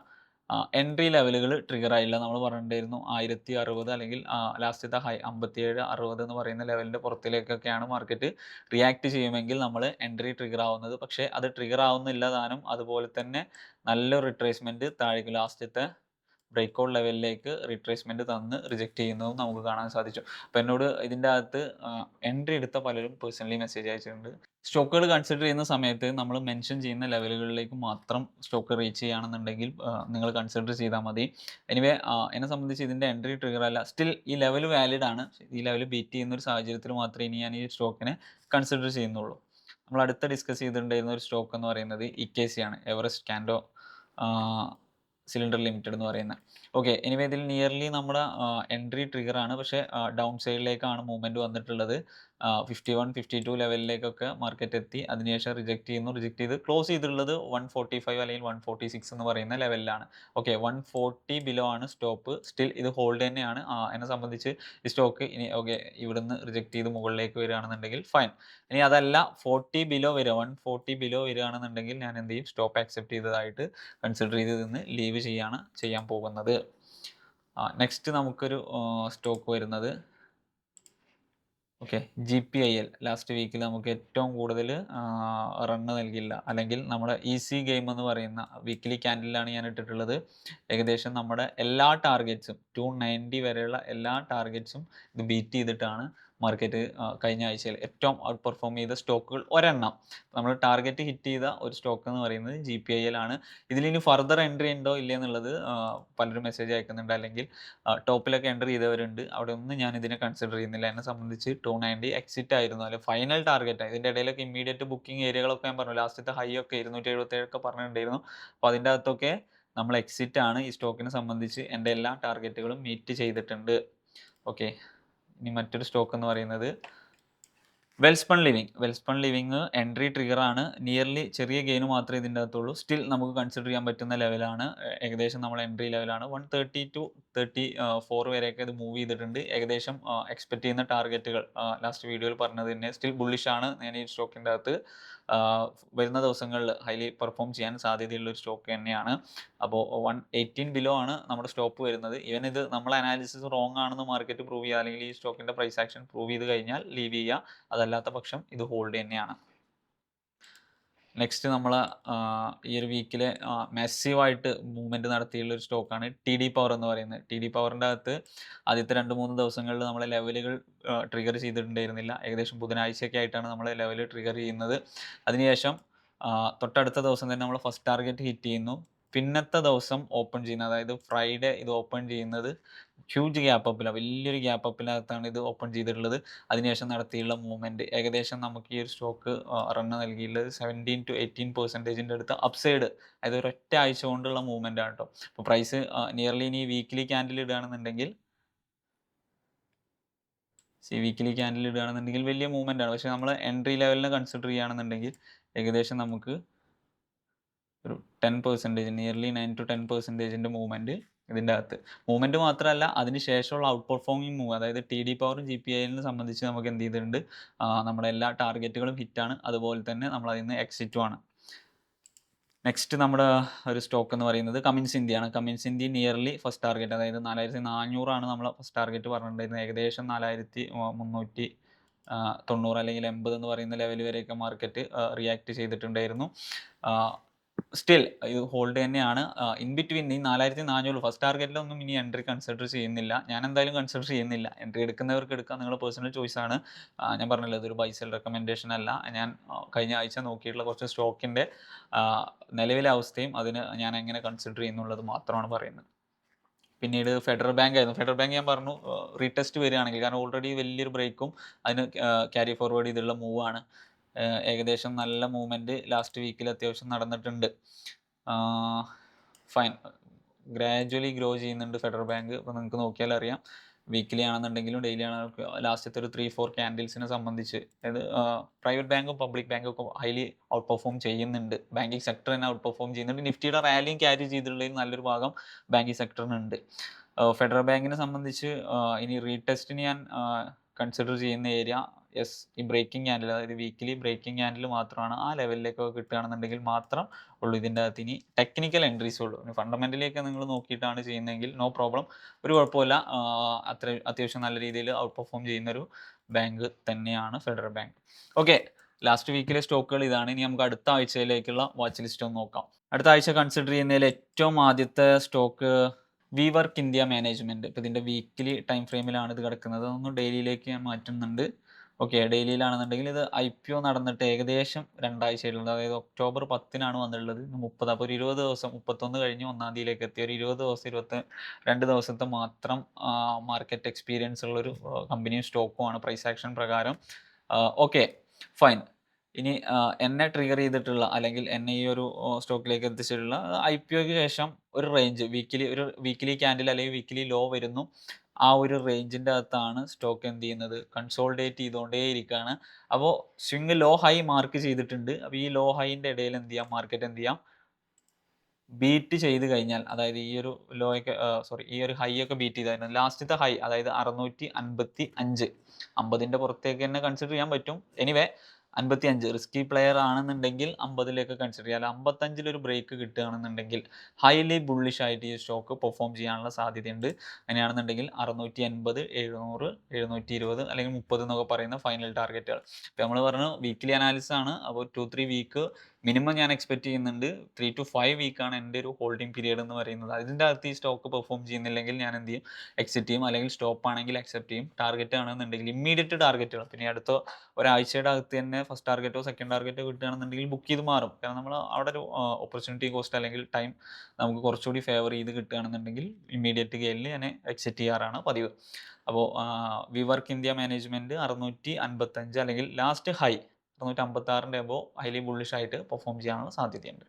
എൻട്രി ലെവലുകൾ ട്രിഗർ ആയില്ല. നമ്മൾ പറഞ്ഞിട്ടുണ്ടായിരുന്നു ആയിരത്തി അറുപത് അല്ലെങ്കിൽ ലാസ്റ്റത്തെ ഹൈ അമ്പത്തിയേഴ് അറുപത് എന്ന് പറയുന്ന ലെവലിന്റെ പുറത്തിലേക്കൊക്കെയാണ് മാർക്കറ്റ് റിയാക്ട് ചെയ്യുമെങ്കിൽ നമ്മൾ എൻട്രി ട്രിഗർ ആവുന്നത്. പക്ഷേ അത് ട്രിഗർ ആവുന്നില്ല താനും. അതുപോലെ തന്നെ നല്ലൊരു റിട്രേസ്മെന്റ് താഴേക്ക് ലാസ്റ്റത്തെ ബ്രേക്ക് ഔട്ട് ലെവലിലേക്ക് റീട്രേസ്മെന്റ് തന്ന് റിജക്റ്റ് ചെയ്യുന്നതും നമുക്ക് കാണാൻ സാധിച്ചു. അപ്പോൾ എന്നോട് ഇതിന്റെ അകത്ത് എൻട്രി എടുത്ത പലരും പേഴ്സണലി മെസ്സേജ് അയച്ചിട്ടുണ്ട്. സ്റ്റോക്കുകൾ കൺസിഡർ ചെയ്യുന്ന സമയത്ത് നമ്മൾ മെൻഷൻ ചെയ്യുന്ന ലെവലുകളിലേക്ക് മാത്രം സ്റ്റോക്ക് റീച്ച് ചെയ്യുകയാണെന്നുണ്ടെങ്കിൽ നിങ്ങൾ കൺസിഡർ ചെയ്താൽ മതി. എനിവേ എന്നെ സംബന്ധിച്ച് ഇതിന്റെ എൻട്രി ട്രിഗർ അല്ല. സ്റ്റിൽ ഈ ലെവൽ വാലിഡ് ആണ്. ഈ ലെവൽ ബീറ്റ് ചെയ്യുന്ന ഒരു സാഹചര്യത്തിൽ മാത്രമേ ഇനി ഞാൻ ഈ സ്റ്റോക്കിനെ കൺസിഡർ ചെയ്യുന്നുള്ളൂ. നമ്മൾ അടുത്ത ഡിസ്കസ് ചെയ്തിട്ടുണ്ടായിരുന്ന ഒരു സ്റ്റോക്ക് എന്ന് പറയുന്നത് ഇ കെ സി ആണ്. എവറസ്റ്റ് കാൻഡോ സിലിണ്ടർ ലിമിറ്റഡ് എന്ന് പറയുന്നത് ഓക്കെ എനിവേ ഇതിൽ നിയർലി നമ്മുടെ എൻട്രി ട്രിഗർ ആണ്. പക്ഷേ ഡൗൺ സൈഡിലേക്കാണ് മൂവ്മെന്റ് വന്നിട്ടുള്ളത്. ഫിഫ്റ്റി വൺ ഫിഫ്റ്റി ടു ലെവലിലേക്കൊക്കെ മാർക്കറ്റ് എത്തി. അതിനുശേഷം റിജക്റ്റ് ചെയ്യുന്നു. റിജക്റ്റ് ചെയ്ത് ക്ലോസ് ചെയ്തിട്ടുള്ളത് വൺ ഫോർട്ടി ഫൈവ് അല്ലെങ്കിൽ വൺ ഫോർട്ടി സിക്സ് എന്ന് പറയുന്ന ലെവലിലാണ് ഓക്കെ വൺ ഫോർട്ടി ബിലോ ആണ് സ്റ്റോപ്പ് സ്റ്റിൽ ഇത് ഹോൾഡ് തന്നെയാണ്. എന്നെ സംബന്ധിച്ച് ഈ സ്റ്റോക്ക് ഇനി ഓക്കെ ഇവിടുന്ന് റിജക്റ്റ് ചെയ്ത് മുകളിലേക്ക് വരികയാണെന്നുണ്ടെങ്കിൽ ഫൈൻ ഇനി അതല്ല ഫോർട്ടി ബിലോ വരിക. വൺ ഫോർട്ടി ബിലോ വരികയാണെന്നുണ്ടെങ്കിൽ ഞാൻ എന്ത് ചെയ്യും? സ്റ്റോപ്പ് ആക്സെപ്റ്റ് ചെയ്തതായിട്ട് കൺസിഡർ ചെയ്ത് നിന്ന് ലീവ് ചെയ്യാണ് ചെയ്യാൻ പോകുന്നത്. നെക്സ്റ്റ് നമുക്കൊരു സ്റ്റോക്ക് വരുന്നത്. Okay G P I L last വീക്കിൽ നമുക്ക് ഏറ്റവും കൂടുതൽ റണ്ണ് നൽകില്ല അല്ലെങ്കിൽ നമ്മുടെ ഈസി ഗെയിം എന്ന് പറയുന്ന വീക്കിലി ക്യാൻഡിലാണ് ഞാൻ ഇട്ടിട്ടുള്ളത്. ഏകദേശം നമ്മുടെ എല്ലാ ടാർഗറ്റ്സും ടു നയന്റി വരെയുള്ള എല്ലാ ടാർഗറ്റ്സും ഇത് ബീറ്റ് ചെയ്തിട്ടാണ് മാർക്കറ്റ് കഴിഞ്ഞ ആഴ്ചയിൽ ഏറ്റവും ഔട്ട് പെർഫോം ചെയ്ത സ്റ്റോക്കുകൾ ഒരെണ്ണം. നമ്മൾ ടാർഗറ്റ് ഹിറ്റ് ചെയ്ത ഒരു സ്റ്റോക്ക് എന്ന് പറയുന്നത് ജി പി ഐ എൽ ആണ്. ഇതിലിനി ഫർദർ എൻട്രി ഉണ്ടോ ഇല്ലേ എന്നുള്ളത് പലരും മെസ്സേജ് അയക്കുന്നുണ്ട്. അല്ലെങ്കിൽ ടോപ്പിലൊക്കെ എൻട്രി ചെയ്തവരുണ്ട്. അവിടെ ഒന്നും ഞാൻ ഇതിനെ കൺസിഡർ ചെയ്യുന്നില്ല. എന്നെ സംബന്ധിച്ച് ടു നയന്റി എക്സിറ്റ് ആയിരുന്നു. അല്ലെ ഫൈനൽ ടാർഗറ്റ് ഇതിന്റെ ഇടയിലൊക്കെ ഇമ്മീഡിയറ്റ് ബുക്കിംഗ് ഏരിയകളൊക്കെ ഞാൻ പറഞ്ഞു. ലാസ്റ്റത്തെ ഹൈ ഒക്കെ ഇരുന്നൂറ്റി എഴുപത്തേഴൊക്കെ പറഞ്ഞിട്ടുണ്ടായിരുന്നു. അപ്പോൾ അതിന്റെ അകത്തൊക്കെ നമ്മൾ എക്സിറ്റ് ആണ് ഈ സ്റ്റോക്കിനെ സംബന്ധിച്ച് എന്റെ എല്ലാ ടാർഗറ്റുകളും മീറ്റ് ചെയ്തിട്ടുണ്ട്. ഓക്കെ ഇനി മറ്റൊരു സ്റ്റോക്ക് എന്ന് പറയുന്നത് Welspun Living Welspun Living entry trigger ആണ്. നിയർലി ചെറിയ ഗെയിൻ മാത്രമേ ഇതിന്റെ അകത്തുള്ളൂ. സ്റ്റിൽ നമുക്ക് കൺസിഡർ ചെയ്യാൻ പറ്റുന്ന ലെവലാണ് ഏകദേശം നമ്മൾ എൻട്രി ലെവലാണ് one thirty two thirty four വരെയൊക്കെ ഇത് മൂവ് ചെയ്തിട്ടുണ്ട്. ഏകദേശം എക്സ്പെക്ട് ചെയ്യുന്ന ടാർഗറ്റുകൾ ലാസ്റ്റ് വീഡിയോയിൽ പറഞ്ഞത് തന്നെ സ്റ്റിൽ ബുള്ളിഷ് ആണ് ഞാൻ ഈ സ്റ്റോക്കിന്റെ അകത്ത്. വരുന്ന ദിവസങ്ങളിൽ ഹൈലി പെർഫോം ചെയ്യാൻ സാധ്യതയുള്ള ഒരു സ്റ്റോക്ക് തന്നെയാണ്. അപ്പോൾ വൺ എയ്റ്റീൻ ബിലോ ആണ് നമ്മുടെ സ്റ്റോപ്പ് വരുന്നത്. ഈവൻ ഇത് നമ്മൾ അനാലിസിസ് റോങ് ആണെന്ന് മാർക്കറ്റ് പ്രൂവ് ചെയ്യുക അല്ലെങ്കിൽ ഈ സ്റ്റോക്കിന്റെ പ്രൈസ് ആക്ഷൻ പ്രൂവ് ചെയ്ത് കഴിഞ്ഞാൽ ലീവ് ചെയ്യുക. അതല്ലാത്ത പക്ഷം ഇത് ഹോൾഡ് തന്നെയാണ്. നെക്സ്റ്റ് നമ്മൾ ഈ ഒരു വീക്കിൽ മാസീവായിട്ട് മൂവ്മെന്റ് നടത്തിയുള്ള ഒരു സ്റ്റോക്കാണ് ടി ഡി പവർ എന്ന് പറയുന്നത്. ടി ഡി പവറിന്റെ അകത്ത് ആദ്യത്തെ രണ്ട് മൂന്ന് ദിവസങ്ങളിൽ നമ്മൾ ലെവലുകൾ ട്രിഗർ ചെയ്തിട്ടുണ്ടായിരുന്നില്ല. ഏകദേശം ബുധനാഴ്ചയൊക്കെ ആയിട്ടാണ് നമ്മൾ ലെവൽ ട്രിഗർ ചെയ്യുന്നത്. അതിനുശേഷം തൊട്ടടുത്ത ദിവസം തന്നെ നമ്മൾ ഫസ്റ്റ് ടാർഗറ്റ് ഹിറ്റ് ചെയ്യുന്നു. പിന്നത്തെ ദിവസം ഓപ്പൺ ചെയ്യുന്നത് അതായത് ഫ്രൈഡേ ഇത് ഓപ്പൺ ചെയ്യുന്നത് ഹ്യൂജ് ഗ്യാപ്പ് അപ്പിലാണ് വലിയൊരു ഗ്യാപ്പ് അപ്പിനകത്താണ് ഇത് ഓപ്പൺ ചെയ്തിട്ടുള്ളത്. അതിനുശേഷം നടത്തിയുള്ള മൂവ്മെന്റ് ഏകദേശം നമുക്ക് ഈ ഒരു സ്റ്റോക്ക് റണ്ണ് നൽകിയിട്ടുള്ളത് സെവന്റീൻ ടു എയ്റ്റീൻ പെർസെന്റേജിന്റെ അടുത്ത് അപ്സൈഡ് അതായത് ഒരൊറ്റ ആഴ്ച കൊണ്ടുള്ള മൂവ്മെന്റ് ആണ് കേട്ടോ അപ്പോൾ പ്രൈസ് നിയർലി ഇനി വീക്കിലി ക്യാൻഡിൽ ഇടുകയാണെന്നുണ്ടെങ്കിൽ സി വീക്കിലി ക്യാൻഡിൽ ഇടുകയാണെന്നുണ്ടെങ്കിൽ വലിയ മൂവ്മെന്റ് ആണ്. പക്ഷേ നമ്മൾ എൻട്രി ലെവലിനെ കൺസിഡർ ചെയ്യുകയാണെന്നുണ്ടെങ്കിൽ ഏകദേശം നമുക്ക് ten percentage nearly nine to ten പെർസെന്റേജിന്റെ movement ഇതിന്റെ അകത്ത്. മൂവ്മെന്റ് മാത്രമല്ല അതിന് ശേഷമുള്ള ഔട്ട് പെർഫോമിങ് മൂവ് അതായത് ടി ഡി പവറും ജി പി ഐലിനെ സംബന്ധിച്ച് നമുക്ക് എന്ത് ചെയ്തിട്ടുണ്ട്? നമ്മുടെ എല്ലാ ടാർഗറ്റുകളും ഹിറ്റാണ് അതുപോലെ തന്നെ നമ്മൾ അതിൽ നിന്ന് എക്സിറ്റും ആണ്. നെക്സ്റ്റ് നമ്മുടെ ഒരു സ്റ്റോക്ക് എന്ന് പറയുന്നത് കമിൻസ് ഇന്ത്യയാണ് Cummins India nearly first target അതായത് നാലായിരത്തി നാനൂറാണ് നമ്മൾ ഫസ്റ്റ് ടാർഗറ്റ് പറഞ്ഞിട്ടുണ്ടായിരുന്നത്. ഏകദേശം നാലായിരത്തി മുന്നൂറ്റി തൊണ്ണൂറ് അല്ലെങ്കിൽ എൺപത് എന്ന് പറയുന്ന ലെവൽ വരെയൊക്കെ മാർക്കറ്റ് റിയാക്ട് ചെയ്തിട്ടുണ്ടായിരുന്നു. സ്റ്റിൽ ഇത് ഹോൾഡ് തന്നെയാണ്. ഇൻ ബിറ്റ്വീൻ ഈ നാലായിരത്തി നാനൂറ് ഫസ്റ്റ് ടാർഗറ്റിലൊന്നും ഇനി എൻട്രി കൺസിഡർ ചെയ്യുന്നില്ല. ഞാൻ എന്തായാലും കൺസിഡർ ചെയ്യുന്നില്ല. എൻട്രി എടുക്കുന്നവർക്ക് എടുക്കാം നിങ്ങളുടെ പേഴ്സണൽ ചോയ്സ് ആണ്. ഞാൻ പറഞ്ഞല്ലോ ഇതൊരു ബൈസൽ റെക്കമെൻഡേഷൻ അല്ല. ഞാൻ കഴിഞ്ഞ ആഴ്ച നോക്കിയിട്ടുള്ള കുറച്ച് സ്റ്റോക്കിന്റെ നിലവിലെ അവസ്ഥയും അതിന് ഞാൻ എങ്ങനെ കൺസിഡർ ചെയ്യുന്നുള്ളത് മാത്രമാണ് പറയുന്നത്. പിന്നീട് ഫെഡറൽ ബാങ്ക് ആയിരുന്നു. ഫെഡറൽ ബാങ്ക് ഞാൻ പറഞ്ഞു റീടെസ്റ്റ് വരികയാണെങ്കിൽ. കാരണം ഓൾറെഡി വലിയൊരു ബ്രേക്കും അതിന് ക്യാരി ഫോർവേഡ് ചെയ്തുള്ള മൂവാണ് ഏകദേശം നല്ല മൂവ്മെന്റ് ലാസ്റ്റ് വീക്കിൽ അത്യാവശ്യം നടന്നിട്ടുണ്ട്. ഫൈൻ ഗ്രാജ്വലി ഗ്രോ ചെയ്യുന്നുണ്ട് ഫെഡറൽ ബാങ്ക്. ഇപ്പം നിങ്ങൾക്ക് നോക്കിയാൽ അറിയാം. വീക്കിലി ആണെന്നുണ്ടെങ്കിലും ഡെയിലി ആണെങ്കിലും ലാസ്റ്റത്തെ ഒരു ത്രീ ഫോർ ക്യാൻഡിൽസിനെ സംബന്ധിച്ച്. അതായത് പ്രൈവറ്റ് ബാങ്കും പബ്ലിക് ബാങ്കും ഒക്കെ ഹൈലി ഔട്ട് പെർഫോം ചെയ്യുന്നുണ്ട്. ബാങ്കിങ് സെക്ടർ തന്നെ ഔട്ട് പെർഫോം ചെയ്യുന്നുണ്ട്. നിഫ്റ്റിയുടെ റാലിയും ക്യാരി ചെയ്തിട്ടുള്ളതിൽ നല്ലൊരു ഭാഗം ബാങ്കിങ് സെക്ടറിനുണ്ട് ഫെഡറൽ ബാങ്കിനെ സംബന്ധിച്ച് ഇനി റീടെസ്റ്റിന് ഞാൻ കൺസിഡർ ചെയ്യുന്ന ഏരിയ യെസ് ഈ ബ്രേക്കിംഗ് ഹാൻഡിൽ അതായത് വീക്കിലി ബ്രേക്കിംഗ് ഹാൻഡിൽ മാത്രമാണ് ആ ലെവലിലേക്കൊക്കെ കിട്ടുകയാണെന്നുണ്ടെങ്കിൽ മാത്രം ഉള്ളൂ ഇതിന്റെ അകത്ത് ഇനി ടെക്നിക്കൽ എൻട്രീസ് ഉള്ളൂ. ഫണ്ടമെന്റലിയൊക്കെ നിങ്ങൾ നോക്കിയിട്ടാണ് ചെയ്യുന്നതെങ്കിൽ നോ പ്രോബ്ലം ഒരു കുഴപ്പമില്ല. അത്ര അത്യാവശ്യം നല്ല രീതിയിൽ ഔട്ട് പെർഫോം ചെയ്യുന്നൊരു ബാങ്ക് തന്നെയാണ് ഫെഡറൽ ബാങ്ക് ഓക്കെ ലാസ്റ്റ് വീക്കിലെ സ്റ്റോക്കുകൾ ഇതാണ്. ഇനി നമുക്ക് അടുത്ത ആഴ്ചയിലേക്കുള്ള വാച്ച് ലിസ്റ്റ് ഒന്ന് നോക്കാം. അടുത്ത ആഴ്ച കൺസിഡർ ചെയ്യുന്നതിൽ ഏറ്റവും ആദ്യത്തെ stock WeWork India management ഇപ്പോൾ ഇതിന്റെ വീക്കിലി ടൈം ഫ്രെയിമിലാണ് ഇത് കിടക്കുന്നത്. അതൊന്ന് ഡെയിലിയിലേക്ക് ഞാൻ മാറ്റുന്നുണ്ട്. ഓക്കെ ഡെയിലിയിലാണെന്നുണ്ടെങ്കിൽ ഇത് ഐ പി ഒ നടന്നിട്ട് ഏകദേശം രണ്ടാഴ്ചയിലുണ്ട് അതായത് ഒക്ടോബർ പത്തിനാണ് വന്നിട്ടുള്ളത്. മുപ്പത് അപ്പോൾ ഒരു ഇരുപത് ദിവസം മുപ്പത്തൊന്ന് കഴിഞ്ഞ് ഒന്നാം തീയതിയിലേക്ക് എത്തി. ഒരു ഇരുപത് ദിവസം ഇരുപത്തി രണ്ട് ദിവസത്തെ മാത്രം മാർക്കറ്റ് എക്സ്പീരിയൻസ് ഉള്ളൊരു കമ്പനിയും സ്റ്റോക്കുമാണ് പ്രൈസ് ആക്ഷൻ പ്രകാരം. ഓക്കെ ഫൈൻ ഇനി എന്നെ ട്രിഗർ ചെയ്തിട്ടുള്ള അല്ലെങ്കിൽ എന്നെ ഈ ഒരു സ്റ്റോക്കിലേക്ക് എത്തിച്ചിട്ടുള്ള ഐ പി ഒക്ക് ശേഷം ഒരു റേഞ്ച് വീക്കിലി ഒരു വീക്കിലി ക്യാൻഡിൽ അല്ലെങ്കിൽ വീക്കിലി ലോ വരുന്നു. ആ ഒരു റേഞ്ചിന്റെ അകത്താണ് സ്റ്റോക്ക് എന്ത് ചെയ്യുന്നത്? കൺസോൾഡേറ്റ് ചെയ്തുകൊണ്ടേ ഇരിക്കുകയാണ് അപ്പോൾ സ്വിങ് ലോ ഹൈ മാർക്ക് ചെയ്തിട്ടുണ്ട്. അപ്പോൾ ഈ ലോ ഹൈന്റെ ഇടയിൽ എന്ത് ചെയ്യാം? മാർക്കറ്റ് എന്ത് ചെയ്യാം? ബീറ്റ് ചെയ്ത് കഴിഞ്ഞാൽ അതായത് ഈ ഒരു ലോയൊക്കെ സോറി ഈ ഒരു ഹൈ ഒക്കെ ബീറ്റ് ചെയ്തായിരുന്നു ലാസ്റ്റത്തെ ഹൈ അതായത് അറുന്നൂറ്റി അൻപത്തി അഞ്ച് അമ്പതിന്റെ പുറത്തേക്ക് തന്നെ കൺസിഡർ ചെയ്യാൻ പറ്റും. എനിവേ അൻപത്തി അഞ്ച് റിസ്കി പ്ലെയർ ആണെന്നുണ്ടെങ്കിൽ അമ്പതിലേക്ക് കൺസിഡർ ചെയ്യാം. അല്ല അമ്പത്തഞ്ചിൽ ഒരു ബ്രേക്ക് കിട്ടുകയാണെന്നുണ്ടെങ്കിൽ ഹൈലി ബുള്ളിഷ് ആയിട്ട് ഈ സ്റ്റോക്ക് പെർഫോം ചെയ്യാനുള്ള സാധ്യതയുണ്ട്. അങ്ങനെയാണെന്നുണ്ടെങ്കിൽ അറുന്നൂറ്റി എൺപത് എഴുന്നൂറ് എഴുന്നൂറ്റി ഇരുപത് അല്ലെങ്കിൽ മുപ്പത് എന്നൊക്കെ പറയുന്ന ഫൈനൽ ടാർഗറ്റുകൾ ഇപ്പം നമ്മൾ പറഞ്ഞു വീക്കിലി അനാലിസിസ് ആണ്. അപ്പോൾ ടു ത്രീ വീക്ക് മിനിമം ഞാൻ എക്സ്പെക്ട് ചെയ്യുന്നുണ്ട് ത്രീ ടു ഫൈവ് വീക്കാണ് എന്റെ ഒരു ഹോൾഡിംഗ് പീരീഡ് എന്ന് പറയുന്നത്. അതിന്റെ അകത്ത് ഈ സ്റ്റോക്ക് പെർഫോം ചെയ്യുന്നില്ലെങ്കിൽ ഞാൻ എന്ത് ചെയ്യും? എക്സിറ്റ് ചെയ്യും. അല്ലെങ്കിൽ സ്റ്റോപ്പ് ആണെങ്കിൽ അക്സെപ്റ്റ് ചെയ്യും. ടാർഗറ്റ് ആണെന്നുണ്ടെങ്കിൽ ഇമ്മീഡിയറ്റ് ടാർഗറ്റുകൾ പിന്നെ അടുത്ത ഒരാഴ്ചയുടെ അകത്ത് തന്നെ ഫസ്റ്റ് ടാർഗറ്റോ സെക്കൻഡ് ടാർഗറ്റോ കിട്ടുകയാണെന്നുണ്ടെങ്കിൽ ബുക്ക് ചെയ്ത് മാറും. കാരണം നമ്മൾ അവിടെ ഒരു ഓപ്പർച്യൂണിറ്റി കോസ്റ്റ് അല്ലെങ്കിൽ ടൈം നമുക്ക് കുറച്ചുകൂടി ഫേവർ ചെയ്ത് കിട്ടുകയാണെന്നുണ്ടെങ്കിൽ ഇമ്മീഡിയറ്റ് ഗെയിലിൽ ഞാൻ എക്സിറ്റ് ചെയ്യാറാണ് പതിവ്. അപ്പോൾ വി വർക്ക് ഇന്ത്യ മാനേജ്മെന്റ് അറുന്നൂറ്റി അൻപത്തഞ്ച് അല്ലെങ്കിൽ ലാസ്റ്റ് ഹൈ അറുന്നൂറ്റി അമ്പത്തി ആറിന്റെ എബോ ഹൈലി ബുള്ളിഷ് ആയിട്ട് പെർഫോം ചെയ്യാനുള്ള സാധ്യതയുണ്ട്.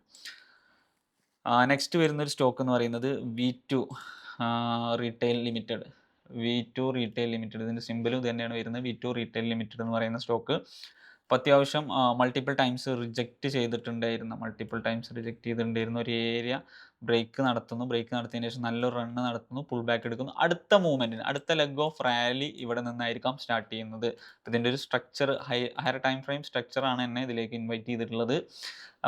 നെക്സ്റ്റ് വരുന്നൊരു സ്റ്റോക്ക് എന്ന് പറയുന്നത് V two Retail Limited V two Retail Limited ഇതിന്റെ സിമ്പിളും തന്നെയാണ് വരുന്നത്. വി ടു റീറ്റെയിൽ ലിമിറ്റഡ് എന്ന് പറയുന്ന സ്റ്റോക്ക് അത്യാവശ്യം മൾട്ടിപ്പിൾ ടൈംസ് റിജക്റ്റ് ചെയ്തിട്ടുണ്ടായിരുന്ന മൾട്ടിപ്പിൾ ടൈംസ് റിജക്റ്റ് ചെയ്തിട്ടുണ്ടായിരുന്ന ഒരു ഏരിയ ബ്രേക്ക് നടത്തുന്നു. ബ്രേക്ക് നടത്തിയതിന് ശേഷം നല്ലൊരു റണ്ണ് നടത്തുന്നു. പുൾ ബാക്ക് എടുക്കുന്നു. അടുത്ത മൂവ്മെന്റിന് അടുത്ത ലെഗ് ഓഫ് റാലി ഇവിടെ നിന്നായിരിക്കാം സ്റ്റാർട്ട് ചെയ്യുന്നത്. അപ്പോൾ ഇതിന്റെ ഒരു structure high higher time frame സ്ട്രക്ചറാണ് എന്നെ ഇതിലേക്ക് ഇൻവൈറ്റ് ചെയ്തിട്ടുള്ളത്.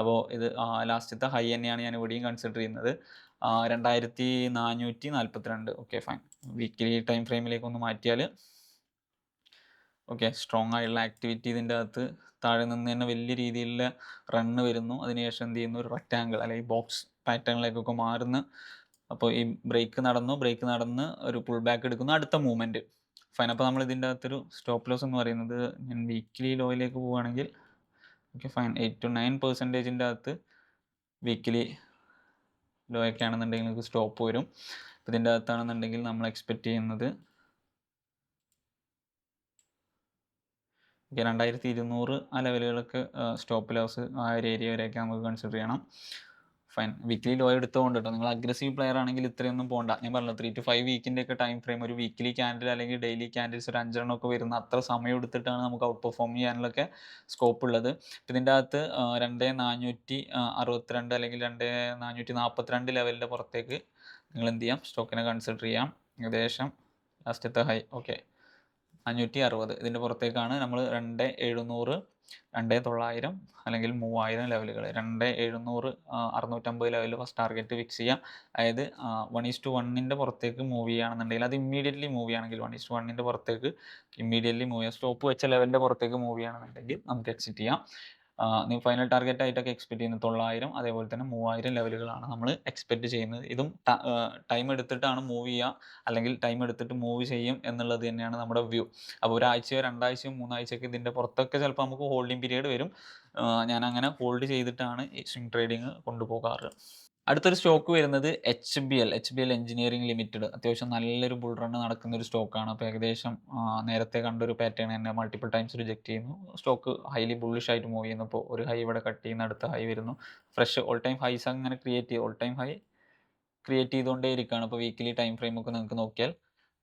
അപ്പോൾ ഇത് ലാസ്റ്റത്തെ ഹൈ തന്നെയാണ് ഞാൻ ഇവിടെയും കൺസിഡർ ചെയ്യുന്നത്. രണ്ടായിരത്തി നാനൂറ്റി നാൽപ്പത്തിരണ്ട് ഓക്കെ ഫൈൻ വീക്കിലി ടൈം ഫ്രെയിമിലേക്ക് ഒന്ന് മാറ്റിയാൽ ഓക്കെ സ്ട്രോങ് ആയിട്ടുള്ള ആക്ടിവിറ്റി ഇതിന്റെ അകത്ത് താഴെ നിന്ന് തന്നെ വലിയ രീതിയിലുള്ള റണ്ണ് വരുന്നു. അതിനുശേഷം എന്ത് ചെയ്യുന്നു? ഒരു റെക്റ്റാങ്കിൾ അല്ലെങ്കിൽ ബോക്സ് പാറ്റേണിലേക്കൊക്കെ മാറുന്നു. അപ്പോൾ ഈ ബ്രേക്ക് നടന്നു ബ്രേക്ക് നടന്ന് ഒരു പുൾ ബാക്ക് എടുക്കുന്നു. അടുത്ത മൂവ്മെന്റ് ഫൈൻ. അപ്പോൾ നമ്മൾ ഇതിന്റെ അകത്തൊരു സ്റ്റോപ്പ് ലോസ് എന്ന് പറയുന്നത് ഞാൻ വീക്കിലി ലോയിലേക്ക് പോവുകയാണെങ്കിൽ okay fine eight to nine പെർസെന്റേജിന്റെ അകത്ത് വീക്കിലി ലോ ഒക്കെ ആണെന്നുണ്ടെങ്കിൽ നമുക്ക് സ്റ്റോപ്പ് വരും. അപ്പോൾ ഇതിന്റെ അകത്താണെന്നുണ്ടെങ്കിൽ നമ്മൾ എക്സ്പെക്റ്റ് ചെയ്യുന്നത് ഓക്കെ രണ്ടായിരത്തി ഇരുന്നൂറ് ആ ലെവലുകളൊക്കെ സ്റ്റോപ്പ് ലോസ് ആ ഒരു ഏരിയ വരെയൊക്കെ നമുക്ക് കൺസിഡർ ചെയ്യണം. ഫൈൻ വീക്കിലി ലോ എടുത്തുകൊണ്ട് കേട്ടോ നിങ്ങൾ അഗ്രസീവ് പ്ലെയർ ആണെങ്കിൽ ഇത്രയൊന്നും പോകണ്ട ഞാൻ പറഞ്ഞു ത്രീ ടു ഫൈവ് വീക്കിന്റെ ഒക്കെ ടൈം ഫ്രെയിം ഒരു വീക്കിലി ക്യാൻഡിൽ അല്ലെങ്കിൽ ഡെയിലി ക്യാൻഡിൽസ് ഒരു അഞ്ചെണ്ണം ഒക്കെ വരുന്ന അത്ര സമയം എടുത്തിട്ടാണ് നമുക്ക് ഔട്ട് പെർഫോം ചെയ്യാനുള്ളൊക്കെ സ്കോപ്പ് ഉള്ളത്. ഇപ്പം ഇതിന്റെ അകത്ത് രണ്ട് നാനൂറ്റി അറുപത്തിരണ്ട് അല്ലെങ്കിൽ രണ്ട് നാനൂറ്റി നാൽപ്പത്തിരണ്ട് ലെവലിന്റെ പുറത്തേക്ക് നിങ്ങൾ എന്ത് ചെയ്യാം? സ്റ്റോക്കിനെ കൺസിഡർ ചെയ്യാം. ഏകദേശം ലാസ്റ്റത്തെ ഹൈ ഓക്കെ അഞ്ഞൂറ്റി അറുപത്. ഇതിന്റെ പുറത്തേക്കാണ് നമ്മൾ രണ്ട് എഴുന്നൂറ് രണ്ട് തൊള്ളായിരം അല്ലെങ്കിൽ മൂവായിരം ലെവലുകൾ രണ്ട് എഴുന്നൂറ് അറുന്നൂറ്റമ്പത് ലെവലിൽ ഫസ്റ്റ് ടാർഗറ്റ് ഫിക്സ് ചെയ്യാം. അതായത് വൺ ഈസ് ടു വണ്ണിന്റെ പുറത്തേക്ക് മൂവ് ചെയ്യുകയാണെന്നുണ്ടെങ്കിൽ അത് ഇമ്മീഡിയറ്റ്ലി മൂവ് ചെയ്യുകയാണെങ്കിൽ വൺ ഈസ് ടു വണ്ണിന്റെ പുറത്തേക്ക് ഇമ്മീഡിയറ്റ്ലി മൂവ് ചെയ്യാം സ്റ്റോപ്പ് വെച്ച ലെവലിന്റെ പുറത്തേക്ക് മൂവ് ചെയ്യുകയാണെന്നുണ്ടെങ്കിൽ നമുക്ക് എക്സിറ്റ് ചെയ്യാം. നിങ്ങൾ ഫൈനൽ ടാർഗറ്റ് ആയിട്ടൊക്കെ എക്സ്പെക്ട് ചെയ്യുന്നത് തൊള്ളായിരം അതേപോലെ തന്നെ മൂവായിരം ലെവലുകളാണ് നമ്മൾ എക്സ്പെക്ട് ചെയ്യുന്നത്. ഇതും ടൈം എടുത്തിട്ടാണ് മൂവ് ചെയ്യുക അല്ലെങ്കിൽ ടൈം എടുത്തിട്ട് മൂവ് ചെയ്യും എന്നുള്ളത് തന്നെയാണ് നമ്മുടെ വ്യൂ അപ്പോൾ ഒരാഴ്ചയോ രണ്ടാഴ്ചയോ മൂന്നാഴ്ചയൊക്കെ ഇതിന്റെ പുറത്തൊക്കെ ചിലപ്പോൾ നമുക്ക് ഹോൾഡിംഗ് പീരീഡ് വരും. ഞാൻ അങ്ങനെ ഹോൾഡ് ചെയ്തിട്ടാണ് സ്വിംഗ് ട്രേഡിങ് കൊണ്ടുപോകാറ്. അടുത്തൊരു സ്റ്റോക്ക് വരുന്നത് H B L H B L engineering limited അത്യാവശ്യം നല്ലൊരു ബുൾ റൺ നടക്കുന്ന ഒരു സ്റ്റോക്കാണ് അപ്പോൾ ഏകദേശം നേരത്തെ കണ്ടൊരു പാറ്റേൺ തന്നെ മൾട്ടിപ്പിൾ ടൈംസ് റിജക്ട് ചെയ്യുന്നു. സ്റ്റോക്ക് ഹൈലി ബുള്ളിഷ് ആയിട്ട് മൂവ് ചെയ്യുന്നു. അപ്പോൾ ഒരു ഹൈ ഇവിടെ കട്ട് ചെയ്യുന്ന അടുത്ത ഹൈ വരുന്നു. ഫ്രഷ് ഓൾ ടൈം ഹൈസ് അങ്ങനെ ക്രിയേറ്റ് ചെയ്യും ഓൾ ടൈം ഹൈ ക്രിയേറ്റ് ചെയ്തുകൊണ്ടേ ഇരിക്കുകയാണ്. അപ്പോൾ വീക്കിലി ടൈം ഫ്രെയിം ഒക്കെ നിങ്ങൾക്ക് നോക്കിയാൽ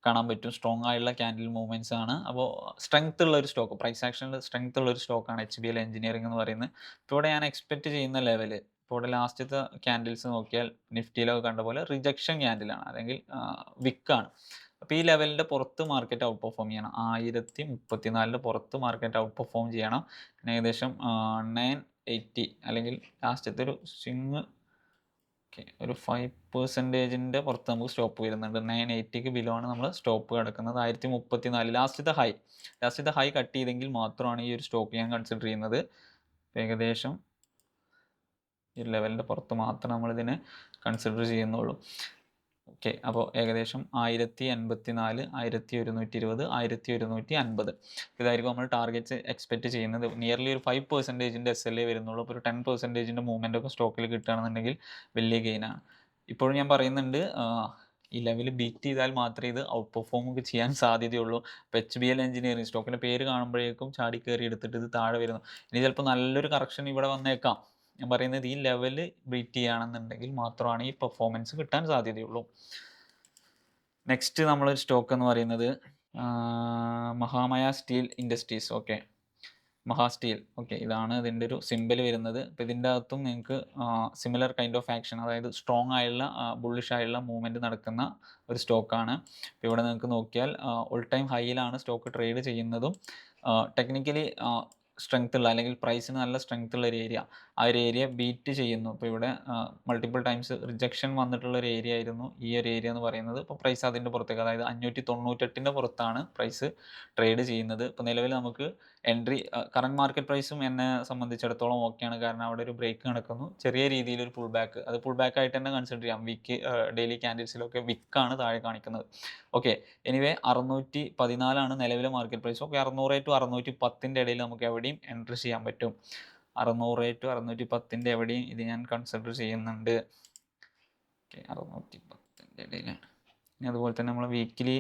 കാണാൻ പറ്റും. സ്ട്രോങ് ആയിട്ടുള്ള ക്യാൻഡിൽ മൂവ്മെന്റ്സ് ആണ്. അപ്പോൾ സ്ട്രെങ്ത് ഉള്ള ഒരു സ്റ്റോക്ക് പ്രൈസ് ആക്ഷനിൽ സ്ട്രെങ്ത് ഉള്ള ഒരു സ്റ്റോക്കാണ് എച്ച് ബി എൽ എഞ്ചിനീയറിംഗ് എന്ന് പറയുന്നത്. ഇപ്പോൾ ഇവിടെ ഞാൻ എക്സ്പെക്ട് ചെയ്യുന്ന ലെവൽ ഇപ്പോൾ ലാസ്റ്റത്തെ ക്യാൻഡിൽസ് നോക്കിയാൽ നിഫ്റ്റിയിലൊക്കെ കണ്ട പോലെ റിജക്ഷൻ ക്യാൻഡിലാണ് അല്ലെങ്കിൽ വിക്കാണ്. അപ്പോൾ ഈ ലെവലിന്റെ പുറത്ത് മാർക്കറ്റ് ഔട്ട് പെർഫോം ചെയ്യണം. ആയിരത്തി മുപ്പത്തിനാലിന്റെ പുറത്ത് മാർക്കറ്റ് ഔട്ട് പെർഫോം ചെയ്യണം ഏകദേശം നയൻ എയ്റ്റി അല്ലെങ്കിൽ ലാസ്റ്റത്തെ ഒരു സ്വിങ് ഓക്കെ ഒരു ഫൈവ് പെർസെന്റേജിന്റെ പുറത്ത് നമുക്ക് സ്റ്റോപ്പ് വരുന്നുണ്ട്. നയൻ എയ്റ്റിക്ക് ബിലോ ആണ് നമ്മൾ സ്റ്റോപ്പ് കിടക്കുന്നത്. ആയിരത്തി മുപ്പത്തി നാല് ലാസ്റ്റത്തെ ഹൈ ലാസ്റ്റത്തെ ഹൈ കട്ട് ചെയ്തെങ്കിൽ മാത്രമാണ് ഈ ഒരു സ്റ്റോക്ക് ഞാൻ കൺസിഡർ ചെയ്യുന്നത്. ഏകദേശം ഈ ലെവലിന്റെ പുറത്ത് മാത്രം നമ്മളിതിനെ കൺസിഡർ ചെയ്യുന്നുള്ളൂ. ഓക്കെ അപ്പോൾ ഏകദേശം ആയിരത്തി എൺപത്തി നാല് ആയിരത്തി ഒരുന്നൂറ്റി ഇരുപത് ആയിരത്തി ഒരുന്നൂറ്റി അൻപത് ഇതായിരിക്കും നമ്മൾ ടാർഗറ്റ്സ് എക്സ്പെക്റ്റ് ചെയ്യുന്നത്. നിയർലി ഒരു ഫൈവ് പെർസെന്റേജിന്റെ എസ് എൽ എ വരുന്നുള്ളൂ. അപ്പോൾ ഒരു ടെൻ പെർസെന്റേജിന്റെ മൂവ്മെന്റ് ഒക്കെ സ്റ്റോക്കിൽ കിട്ടുകയാണെന്നുണ്ടെങ്കിൽ വലിയ ഗെയിനാണ് ഇപ്പോഴും ഞാൻ പറയുന്നുണ്ട് ഈ ലെവൽ ബീറ്റ് ചെയ്താൽ മാത്രമേ ഇത് ഔട്ട് പെർഫോം ഒക്കെ ചെയ്യാൻ സാധ്യതയുള്ളൂ. അപ്പോൾ എച്ച് ബി എൽ എഞ്ചിനീയറിംഗ് സ്റ്റോക്കിന്റെ പേര് കാണുമ്പോഴേക്കും ചാടി കയറി എടുത്തിട്ട് ഇത് താഴെ വരുന്നു. ഇനി ചിലപ്പോൾ നല്ലൊരു കറക്ഷൻ ഇവിടെ വന്നേക്കാം. ഞാൻ പറയുന്നത് ഈ ലെവൽ ബീറ്റ് ചെയ്യുകയാണെന്നുണ്ടെങ്കിൽ മാത്രമാണ് ഈ പെർഫോമൻസ് കിട്ടാൻ സാധ്യതയുള്ളൂ. നെക്സ്റ്റ് നമ്മൾ സ്റ്റോക്ക് എന്ന് പറയുന്നത് Mahamaya Steel Industries okay Maha Steel okay ഇതാണ് ഇതിന്റെ ഒരു സിമ്പിൾ വരുന്നത്. അപ്പോൾ ഇതിന്റെ അകത്തും നിങ്ങൾക്ക് സിമിലർ കൈൻഡ് ഓഫ് ആക്ഷൻ അതായത് സ്ട്രോങ് ആയുള്ള ബുള്ളിഷ് ആയുള്ള മൂവ്മെന്റ് നടക്കുന്ന ഒരു സ്റ്റോക്കാണ് ഇപ്പോൾ ഇവിടെ നിങ്ങൾക്ക് നോക്കിയാൽ ഓൾ ടൈം ഹൈയിലാണ് സ്റ്റോക്ക് ട്രേഡ് ചെയ്യുന്നതും ടെക്നിക്കലി സ്ട്രെങ്ത് ഉള്ള അല്ലെങ്കിൽ പ്രൈസിന് നല്ല സ്ട്രെങ്ത് ഉള്ള ഒരു ഏരിയ. ആ ഒരു ഏരിയ ബീറ്റ് ചെയ്യുന്നു. ഇപ്പോൾ ഇവിടെ മൾട്ടിപ്പിൾ ടൈംസ് റിജക്ഷൻ വന്നിട്ടുള്ള ഒരു ഏരിയ ആയിരുന്നു ഈ ഒരു ഏരിയ എന്ന് പറയുന്നത്. ഇപ്പോൾ പ്രൈസ് അതിന്റെ പുറത്തേക്ക് അതായത് അഞ്ഞൂറ്റി തൊണ്ണൂറ്റെട്ടിന്റെ പുറത്താണ് പ്രൈസ് ട്രേഡ് ചെയ്യുന്നത്. ഇപ്പോൾ നിലവിൽ നമുക്ക് എൻട്രി കറണ്ട് മാർക്കറ്റ് പ്രൈസും എന്നെ സംബന്ധിച്ചിടത്തോളം ഓക്കെയാണ് കാരണം അവിടെ ഒരു ബ്രേക്ക് നടക്കുന്നു. ചെറിയ രീതിയിൽ ഒരു പുൾ ബാക്ക് അത് പുൾ ബാക്ക് ആയിട്ട് തന്നെ കൺസിഡർ ചെയ്യാം. വിക്ക് ഡെയിലി ക്യാൻഡിൽസിലൊക്കെ വിക്കാണ് താഴെ കാണിക്കുന്നത്. ഓക്കെ എനിവേ അറുന്നൂറ്റി പതിനാലാണ് നിലവിലെ മാർക്കറ്റ് പ്രൈസ് ഓക്കെ അറുന്നൂറ് ടു അറുന്നൂറ്റി പത്തിന്റെ ഇടയിൽ നമുക്ക് എവിടെയും എൻട്രി ചെയ്യാൻ പറ്റും. അറുന്നൂറ് ടു അറുന്നൂറ്റി പത്തിന്റെ എവിടെയും ഇത് ഞാൻ കൺസിഡർ ചെയ്യുന്നുണ്ട്. ഓക്കെ അറുന്നൂറ്റി പത്തിന്റെ ഇടയിലാണ് ഇനി അതുപോലെ തന്നെ നമ്മൾ വീക്കിലി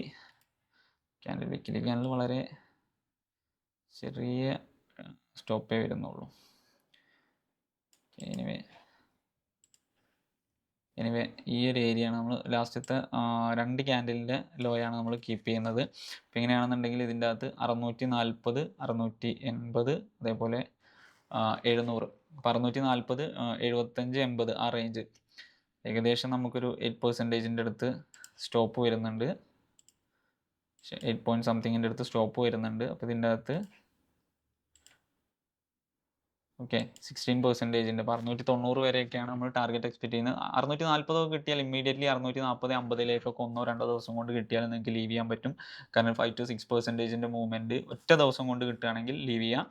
ക്യാൻഡിൽ വീക്കിലി ക്യാൻഡിൽ വളരെ ചെറിയ സ്റ്റോപ്പേ വരുന്നുള്ളൂ. എനിവേ എനിവേ ഈ ഒരു ആണ് നമ്മൾ ലാസ്റ്റത്തെ രണ്ട് ക്യാൻഡിലിന്റെ ലോയാണ് നമ്മൾ കീപ്പ് ചെയ്യുന്നത്. അപ്പോൾ ഇങ്ങനെയാണെന്നുണ്ടെങ്കിൽ ഇതിന്റെ അകത്ത് അറുന്നൂറ്റി നാൽപ്പത് അറുന്നൂറ്റി എൺപത് അതേപോലെ എഴുന്നൂറ്. അപ്പോൾ അറുന്നൂറ്റി നാൽപ്പത് എഴുപത്തഞ്ച് എൺപത് ആ റേഞ്ച് ഏകദേശം നമുക്കൊരു എയ്റ്റ് പെർസെന്റേജിന്റെ അടുത്ത് സ്റ്റോപ്പ് വരുന്നുണ്ട്. എയ്റ്റ് പോയിന്റ് സംതിങ്ങിന്റെ അടുത്ത് സ്റ്റോപ്പ് വരുന്നുണ്ട്. അപ്പോൾ ഇതിന്റെ അകത്ത് ഓക്കെ സിക്സ്റ്റീൻ പെർസെന്റേജിന്റെ അപ്പോൾ അറുന്നൂറ്റി തൊണ്ണൂറ് വരെയൊക്കെയാണ് നമ്മൾ ടാർഗറ്റ് എക്സ്പെക്ട് ചെയ്യുന്നത്. അറുന്നൂറ്റി നാൽപ്പതൊക്കെ കിട്ടിയാൽ ഇമ്മീഡിയറ്റ്ലി അറുന്നൂറ്റി നാൽപ്പത് അമ്പതിലേക്കൊക്കെ ഒന്നോ രണ്ടോ ദിവസം കൊണ്ട് കിട്ടിയാൽ നിങ്ങൾക്ക് ലീവ് ചെയ്യാൻ പറ്റും. കാരണം ഫൈവ് ടു സിക്സ് പെർസെന്റേജിന്റെ മൂവ്മെന്റ് ഒറ്റ ദിവസം കൊണ്ട് കിട്ടുകയാണെങ്കിൽ ലീവ് ചെയ്യാം.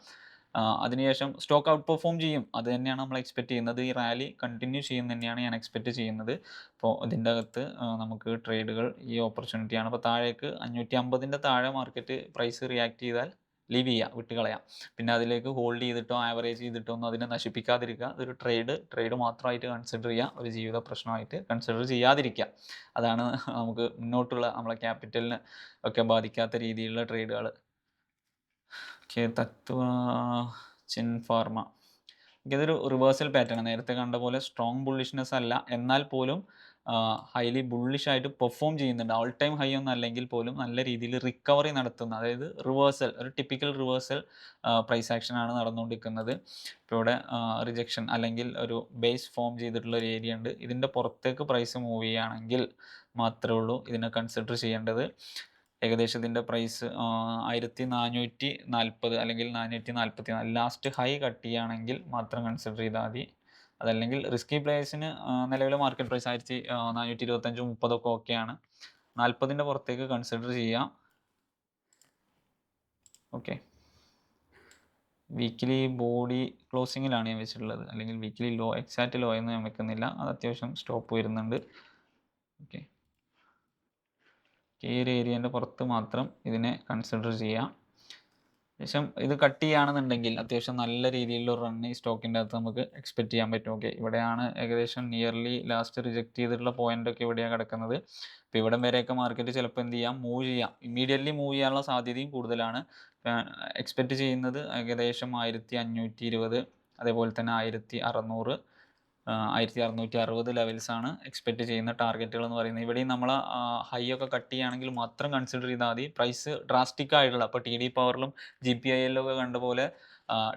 അതിനുശേഷം സ്റ്റോക്ക് ഔട്ട് പെർഫോം ചെയ്യും. അത് തന്നെയാണ് നമ്മൾ എക്സ്പെക്ട് ചെയ്യുന്നത്. ഈ റാലി കണ്ടിന്യൂ ചെയ്യും തന്നെയാണ് ഞാൻ എക്സ്പെക്ട് ചെയ്യുന്നത്. അപ്പോൾ ഇതിന്റെ അകത്ത് നമുക്ക് ട്രേഡുകൾ ഈ ഓപ്പർച്യൂണിറ്റിയാണ് അപ്പോൾ താഴേക്ക് അഞ്ഞൂറ്റി അമ്പതിന്റെ താഴെ മാർക്കറ്റ് പ്രൈസ് റിയാക്ട് ചെയ്താൽ ലീവ് ചെയ്യുക വിട്ടുകളയാം. പിന്നെ അതിലേക്ക് ഹോൾഡ് ചെയ്തിട്ടോ ആവറേജ് ചെയ്തിട്ടോ ഒന്നും അതിനെ നശിപ്പിക്കാതിരിക്കുക. അതൊരു ട്രേഡ് ട്രേഡ് മാത്രമായിട്ട് കൺസിഡർ ചെയ്യുക ഒരു ജീവിത പ്രശ്നമായിട്ട് കൺസിഡർ ചെയ്യാതിരിക്കുക. അതാണ് നമുക്ക് മുന്നോട്ടുള്ള നമ്മളെ ക്യാപിറ്റലിന് ഒക്കെ ബാധിക്കാത്ത രീതിയിലുള്ള ട്രേഡുകൾ ഓക്കെ തത്വ ചിൻ ഫാർമ ഇതൊരു റിവേഴ്സൽ പാറ്റേൺ നേരത്തെ കണ്ട പോലെ സ്ട്രോങ് ബുള്ളിഷ്നെസ് അല്ല. എന്നാൽ പോലും ഹൈലി ബുള്ളിഷ് ആയിട്ട് പെർഫോം ചെയ്യുന്നുണ്ട്. ഓൾ ടൈം ഹൈ ഒന്നും അല്ലെങ്കിൽ പോലും നല്ല രീതിയിൽ റിക്കവറി നടത്തുന്ന അതായത് റിവേഴ്സൽ ഒരു ടിപ്പിക്കൽ റിവേഴ്സൽ പ്രൈസ് ആക്ഷൻ ആണ് നടന്നുകൊണ്ടിരിക്കുന്നത്. ഇപ്പോൾ ഇവിടെ റിജക്ഷൻ അല്ലെങ്കിൽ ഒരു ബേസ് ഫോം ചെയ്തിട്ടുള്ള ഒരു ഏരിയ ഉണ്ട്. ഇതിന്റെ പുറത്തേക്ക് പ്രൈസ് മൂവ് ചെയ്യുകയാണെങ്കിൽ മാത്രമേ ഉള്ളൂ ഇതിനെ കൺസിഡർ ചെയ്യേണ്ടത്. ഏകദേശം ഇതിന്റെ പ്രൈസ് ആയിരത്തി നാനൂറ്റി നാൽപ്പത് അല്ലെങ്കിൽ നാനൂറ്റി നാൽപ്പത്തി നാല് ലാസ്റ്റ് ഹൈ കട്ട് ചെയ്യുകയാണെങ്കിൽ മാത്രം കൺസിഡർ ചെയ്താൽ മതി. അതല്ലെങ്കിൽ റിസ്കി പ്ലേയേഴ്സിന് നിലവിലെ മാർക്കറ്റ് പ്രൈസ് ആയിരത്തി നാനൂറ്റി ഇരുപത്തഞ്ച് മുപ്പതൊക്കെ ഓക്കെയാണ് നാൽപ്പതിന്റെ പുറത്തേക്ക് കൺസിഡർ ചെയ്യാം. ഓക്കെ വീക്കിലി ബോഡി ക്ലോസിങ്ങിലാണ് ഞാൻ വെച്ചിട്ടുള്ളത്. അല്ലെങ്കിൽ വീക്കിലി ലോ എക്സാക്റ്റ് ലോ എന്ന് ഞാൻ വെക്കുന്നില്ല. അത് അത്യാവശ്യം സ്റ്റോപ്പ് വരുന്നുണ്ട്. ഓക്കെ ഈ ഒരു ഏരിയേന്റെ പുറത്ത് മാത്രം ഇതിനെ കൺസിഡർ ചെയ്യാം. ശേഷം ഇത് കട്ട് ചെയ്യുകയാണെന്നുണ്ടെങ്കിൽ അത്യാവശ്യം നല്ല രീതിയിലുള്ള റൺ ഈ സ്റ്റോക്കിന്റെ അകത്ത് നമുക്ക് എക്സ്പെക്ട് ചെയ്യാൻ പറ്റും. ഓക്കെ ഇവിടെയാണ് ഏകദേശം നിയർലി ലാസ്റ്റ് റിജക്റ്റ് ചെയ്തിട്ടുള്ള പോയിന്റ് ഒക്കെ ഇവിടെയാണ് കിടക്കുന്നത്. അപ്പോൾ ഇവിടം വരെയൊക്കെ മാർക്കറ്റ് ചിലപ്പോൾ എന്ത് ചെയ്യാം? മൂവ് ചെയ്യാം. ഇമ്മീഡിയറ്റ്ലി മൂവ് ചെയ്യാനുള്ള സാധ്യതയും കൂടുതലാണ്. എക്സ്പെക്ട് ചെയ്യുന്നത് ഏകദേശം ആയിരത്തി അഞ്ഞൂറ്റി ഇരുപത് അതേപോലെ തന്നെ ആയിരത്തി അറുന്നൂറ്. ആയിരത്തി അറുന്നൂറ്റി അറുപത് ലെവൽസാണ് എക്സ്പെക്ട് ചെയ്യുന്ന ടാർഗറ്റുകൾ എന്ന് പറയുന്നത്. ഇവിടെയും നമ്മൾ ഹൈ ഒക്കെ കട്ട് ചെയ്യുകയാണെങ്കിൽ മാത്രം കൺസിഡർ ചെയ്താൽ മതി. പ്രൈസ് ഡ്രാസ്റ്റിക് ആയിട്ടുള്ള അപ്പോൾ ടി ഡി പവറിലും ജി പി ഐ എല്ലൊക്കെ കണ്ട പോലെ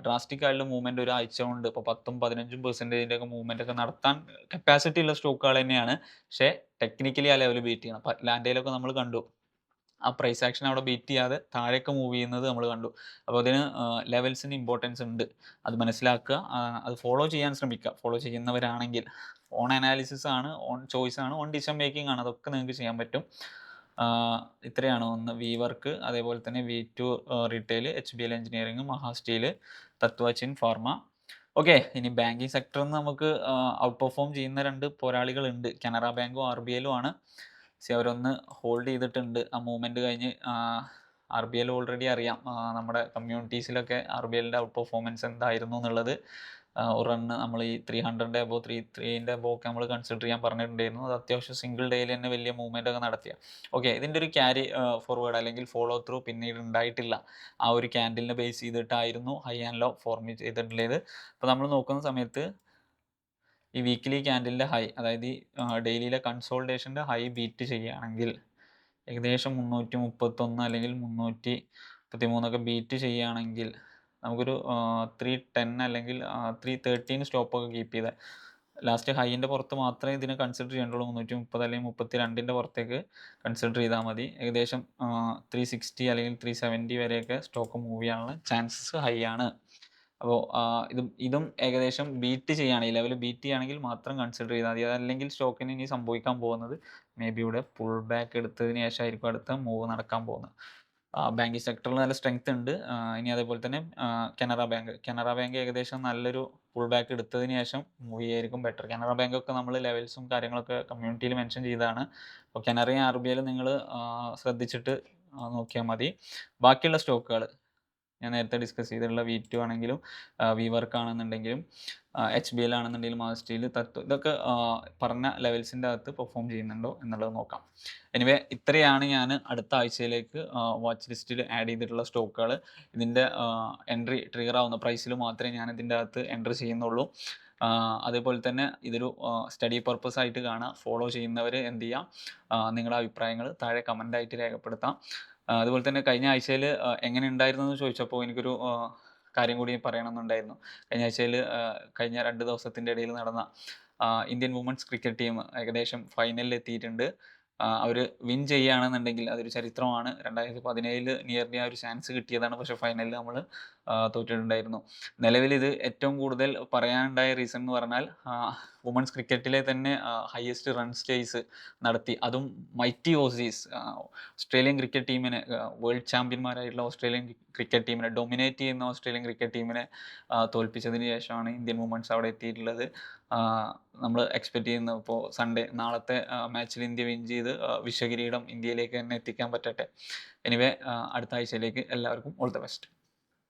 ഡ്രാസ്റ്റിക് ആയിട്ടുള്ള മൂവ്മെന്റ് ഒരു ആഴ്ച കൊണ്ട് ഇപ്പോൾ പത്തും പതിനഞ്ചും പെർസെന്റേജിന്റെ ഒക്കെ മൂവ്മെന്റ് ഒക്കെ നടത്താൻ കപ്പാസിറ്റി ഉള്ള സ്റ്റോക്കുകൾ തന്നെയാണ്. പക്ഷേ ടെക്നിക്കലി ആ ലെവൽ ബീറ്റ് ചെയ്യണം. അപ്പോൾ ലാൻഡേലൊക്കെ നമ്മൾ കണ്ടു. ആ പ്രൈസ് ആക്ഷൻ അവിടെ ബീറ്റ് ചെയ്യാതെ താഴേക്ക് മൂവ് ചെയ്യുന്നത് നമ്മൾ കണ്ടു. അപ്പോൾ അതിന് ലെവൽസിന് ഇമ്പോർട്ടൻസ് ഉണ്ട്. അത് മനസ്സിലാക്കുക അത് ഫോളോ ചെയ്യാൻ ശ്രമിക്കുക. ഫോളോ ചെയ്യുന്നവരാണെങ്കിൽ ഓൺ അനാലിസിസ് ആണ് ഓൺ ചോയ്സ് ആണ് ഓൺ ഡിസിഷൻ മേക്കിംഗ് ആണ്. അതൊക്കെ നിങ്ങൾക്ക് ചെയ്യാൻ പറ്റും. ഇത്രയാണ് ഒന്ന്. വി വർക്ക് അതേപോലെ തന്നെ V two Retail H B L engineering Maha Steel Tatva Chintan pharma okay ഇനി ബാങ്കിങ് സെക്ടറിൽ നിന്ന് നമുക്ക് ഔട്ട് പെർഫോം ചെയ്യുന്ന രണ്ട് പോരാളികളുണ്ട്. കനറ ബാങ്കും ആർ ബി എല്ലും ആണ്. സി അവരൊന്ന് ഹോൾഡ് ചെയ്തിട്ടുണ്ട്. ആ മൂവ്മെന്റ് കഴിഞ്ഞ് ആർ ബി എൽ ഓൾറെഡി അറിയാം. നമ്മുടെ കമ്മ്യൂണിറ്റീസിലൊക്കെ ആർ ബി എല്ലിന്റെ ഔട്ട് പെർഫോമൻസ് എന്തായിരുന്നു എന്നുള്ളത്. ഒരു നമ്മൾ ഈ ത്രീ ഹൺഡ്രഡിന്റെ അബോ ത്രീ ത്രീന്റെ അബോ ഒക്കെ നമ്മൾ കൺസിഡർ ചെയ്യാൻ പറഞ്ഞിട്ടുണ്ടായിരുന്നു. അത് അത്യാവശ്യം സിംഗിൾ ഡേയിൽ തന്നെ വലിയ മൂവ്മെന്റ് ഒക്കെ നടത്തിയ. ഓക്കെ ഇതിന്റെ ഒരു ക്യാരി ഫോർവേഡ് അല്ലെങ്കിൽ ഫോളോ ത്രൂ പിന്നീട് ഉണ്ടായിട്ടില്ല. ആ ഒരു ക്യാൻഡിലിനെ ബേസ് ചെയ്തിട്ടായിരുന്നു ഹൈ ആൻഡ് ലോ ഫോർമി ചെയ്തിട്ടുള്ളത്. അപ്പോൾ നമ്മൾ നോക്കുന്ന സമയത്ത് ഈ വീക്ക്ലി ക്യാൻഡിലിന്റെ ഹൈ അതായത് ഈ ഡെയിലിയിലെ കൺസോൾട്ടേഷന്റെ ഹൈ ബീറ്റ് ചെയ്യുകയാണെങ്കിൽ ഏകദേശം മുന്നൂറ്റി മുപ്പത്തൊന്ന് അല്ലെങ്കിൽ മുന്നൂറ്റി മുപ്പത്തി മൂന്നൊക്കെ ബീറ്റ് ചെയ്യുകയാണെങ്കിൽ നമുക്കൊരു ത്രീ ടെൻ അല്ലെങ്കിൽ ത്രീ തേർട്ടീൻ സ്റ്റോപ്പൊക്കെ കീപ്പ് ചെയ്താൽ ലാസ്റ്റ് ഹൈന്റെ പുറത്ത് മാത്രമേ ഇതിനെ കൺസിഡർ ചെയ്യേണ്ടുള്ളൂ. മുന്നൂറ്റി മുപ്പത് അല്ലെങ്കിൽ മുപ്പത്തി രണ്ടിന്റെ പുറത്തേക്ക് കൺസിഡർ ചെയ്താൽ മതി. ഏകദേശം ത്രീ സിക്സ്റ്റി അല്ലെങ്കിൽ ത്രീ സെവന്റി വരെയൊക്കെ സ്റ്റോക്ക് മൂവ് ചെയ്യാനുള്ള ചാൻസസ് ഹൈ ആണ്. അപ്പോൾ ഇതും ഇതും ഏകദേശം ബീറ്റ് ചെയ്യുകയാണ് ഈ ലെവൽ ബീറ്റ് ചെയ്യുകയാണെങ്കിൽ മാത്രം കൺസിഡർ ചെയ്താൽ മതി. അതല്ലെങ്കിൽ സ്റ്റോക്കിന് ഇനി സംഭവിക്കാൻ പോകുന്നത് മേ ബി ഇവിടെ പുൾ ബാക്ക് എടുത്തതിന് ശേഷമായിരിക്കും അടുത്ത മൂവ് നടക്കാൻ പോകുന്നത്. ബാങ്കിങ് സെക്ടറിൽ നല്ല സ്ട്രെങ്ത് ഉണ്ട്. ഇനി അതേപോലെ തന്നെ കനറ ബാങ്ക് കനറ ബാങ്ക് ഏകദേശം നല്ലൊരു പുൾ ബാക്ക് എടുത്തതിന് ശേഷം മൂവ് ചെയ്യായിരിക്കും ബെറ്റർ കനറ ബാങ്ക് ഒക്കെ നമ്മൾ ലെവൽസും കാര്യങ്ങളൊക്കെ കമ്മ്യൂണിറ്റിയിൽ മെൻഷൻ ചെയ്തതാണ്. അപ്പോൾ കനറയും ആർ ബി ഐയിലും നിങ്ങൾ ശ്രദ്ധിച്ചിട്ട് നോക്കിയാൽ മതി. ബാക്കിയുള്ള സ്റ്റോക്കുകൾ ഞാൻ നേരത്തെ ഡിസ്കസ് ചെയ്തിട്ടുള്ള വി ടു ആണെങ്കിലും വി വർക്ക് ആണെന്നുണ്ടെങ്കിലും എച്ച് ബി എൽ ആണെന്നുണ്ടെങ്കിലും ആ സ്റ്റീൽ തത്വം ഇതൊക്കെ പറഞ്ഞ ലെവൽസിന്റെ അകത്ത് പെർഫോം ചെയ്യുന്നുണ്ടോ എന്നുള്ളത് നോക്കാം. എനിവേ ഇത്രയാണ് ഞാൻ അടുത്ത ആഴ്ചയിലേക്ക് വാച്ച് ലിസ്റ്റിൽ ആഡ് ചെയ്തിട്ടുള്ള സ്റ്റോക്കുകൾ ഇതിന്റെ എൻട്രി ട്രിഗർ ആവുന്ന പ്രൈസിൽ മാത്രമേ ഞാൻ ഇതിന്റെ അകത്ത് എൻട്രി ചെയ്യുന്നുള്ളൂ. അതേപോലെ തന്നെ ഇതൊരു സ്റ്റഡി പർപ്പസ് ആയിട്ട് കാണാം. ഫോളോ ചെയ്യുന്നവർ എന്ത് ചെയ്യാം? നിങ്ങളുടെ അഭിപ്രായങ്ങൾ താഴെ കമന്റായിട്ട് രേഖപ്പെടുത്താം. അതുപോലെ തന്നെ കഴിഞ്ഞ ആഴ്ചയിൽ എങ്ങനെ ഉണ്ടായിരുന്നു എന്ന് ചോദിച്ചപ്പോൾ എനിക്കൊരു കാര്യം കൂടി പറയണമെന്നുണ്ടായിരുന്നു. കഴിഞ്ഞ ആഴ്ചയിൽ കഴിഞ്ഞ രണ്ട് ദിവസത്തിന്റെ ഇടയിൽ നടന്ന ഇന്ത്യൻ വുമൻസ് ക്രിക്കറ്റ് ടീം ഏകദേശം ഫൈനലിൽ എത്തിയിട്ടുണ്ട്. അവർ വിൻ ചെയ്യുകയാണെന്നുണ്ടെങ്കിൽ അതൊരു ചരിത്രമാണ്. രണ്ടായിരത്തി പതിനേഴിൽ നിയർലി ആ ഒരു ചാൻസ് കിട്ടിയതാണ്. പക്ഷേ ഫൈനലിൽ നമ്മൾ തോറ്റിട്ടുണ്ടായിരുന്നു. നിലവിൽ ഇത് ഏറ്റവും കൂടുതൽ പറയാനുണ്ടായ റീസൺ എന്ന് പറഞ്ഞാൽ വുമൻസ് ക്രിക്കറ്റിലെ തന്നെ ഹയസ്റ്റ് റൺ സ്റ്റേസ് നടത്തി. അതും മൈറ്റി ഓസീസ് ഓസ്ട്രേലിയൻ ക്രിക്കറ്റ് ടീമിനെ വേൾഡ് ചാമ്പ്യന്മാരായിട്ടുള്ള ഓസ്ട്രേലിയൻ ക്രിക്കറ്റ് ടീമിനെ ഡൊമിനേറ്റ് ചെയ്യുന്ന ഓസ്ട്രേലിയൻ ക്രിക്കറ്റ് ടീമിനെ തോൽപ്പിച്ചതിന് ശേഷമാണ് ഇന്ത്യൻ വുമൻസ് അവിടെ എത്തിയിട്ടുള്ളത്. നമ്മൾ എക്സ്പെക്ട് ചെയ്യുന്ന ഇപ്പോൾ സൺഡേ നാളത്തെ മാച്ചിൽ ഇന്ത്യ വിൻ ചെയ്ത് വിശ്വകിരീടം ഇന്ത്യയിലേക്ക് തന്നെ എത്തിക്കാൻ പറ്റട്ടെ. എനിവേ അടുത്ത ആഴ്ചയിലേക്ക് എല്ലാവർക്കും ഓൾ ദ ബെസ്റ്റ്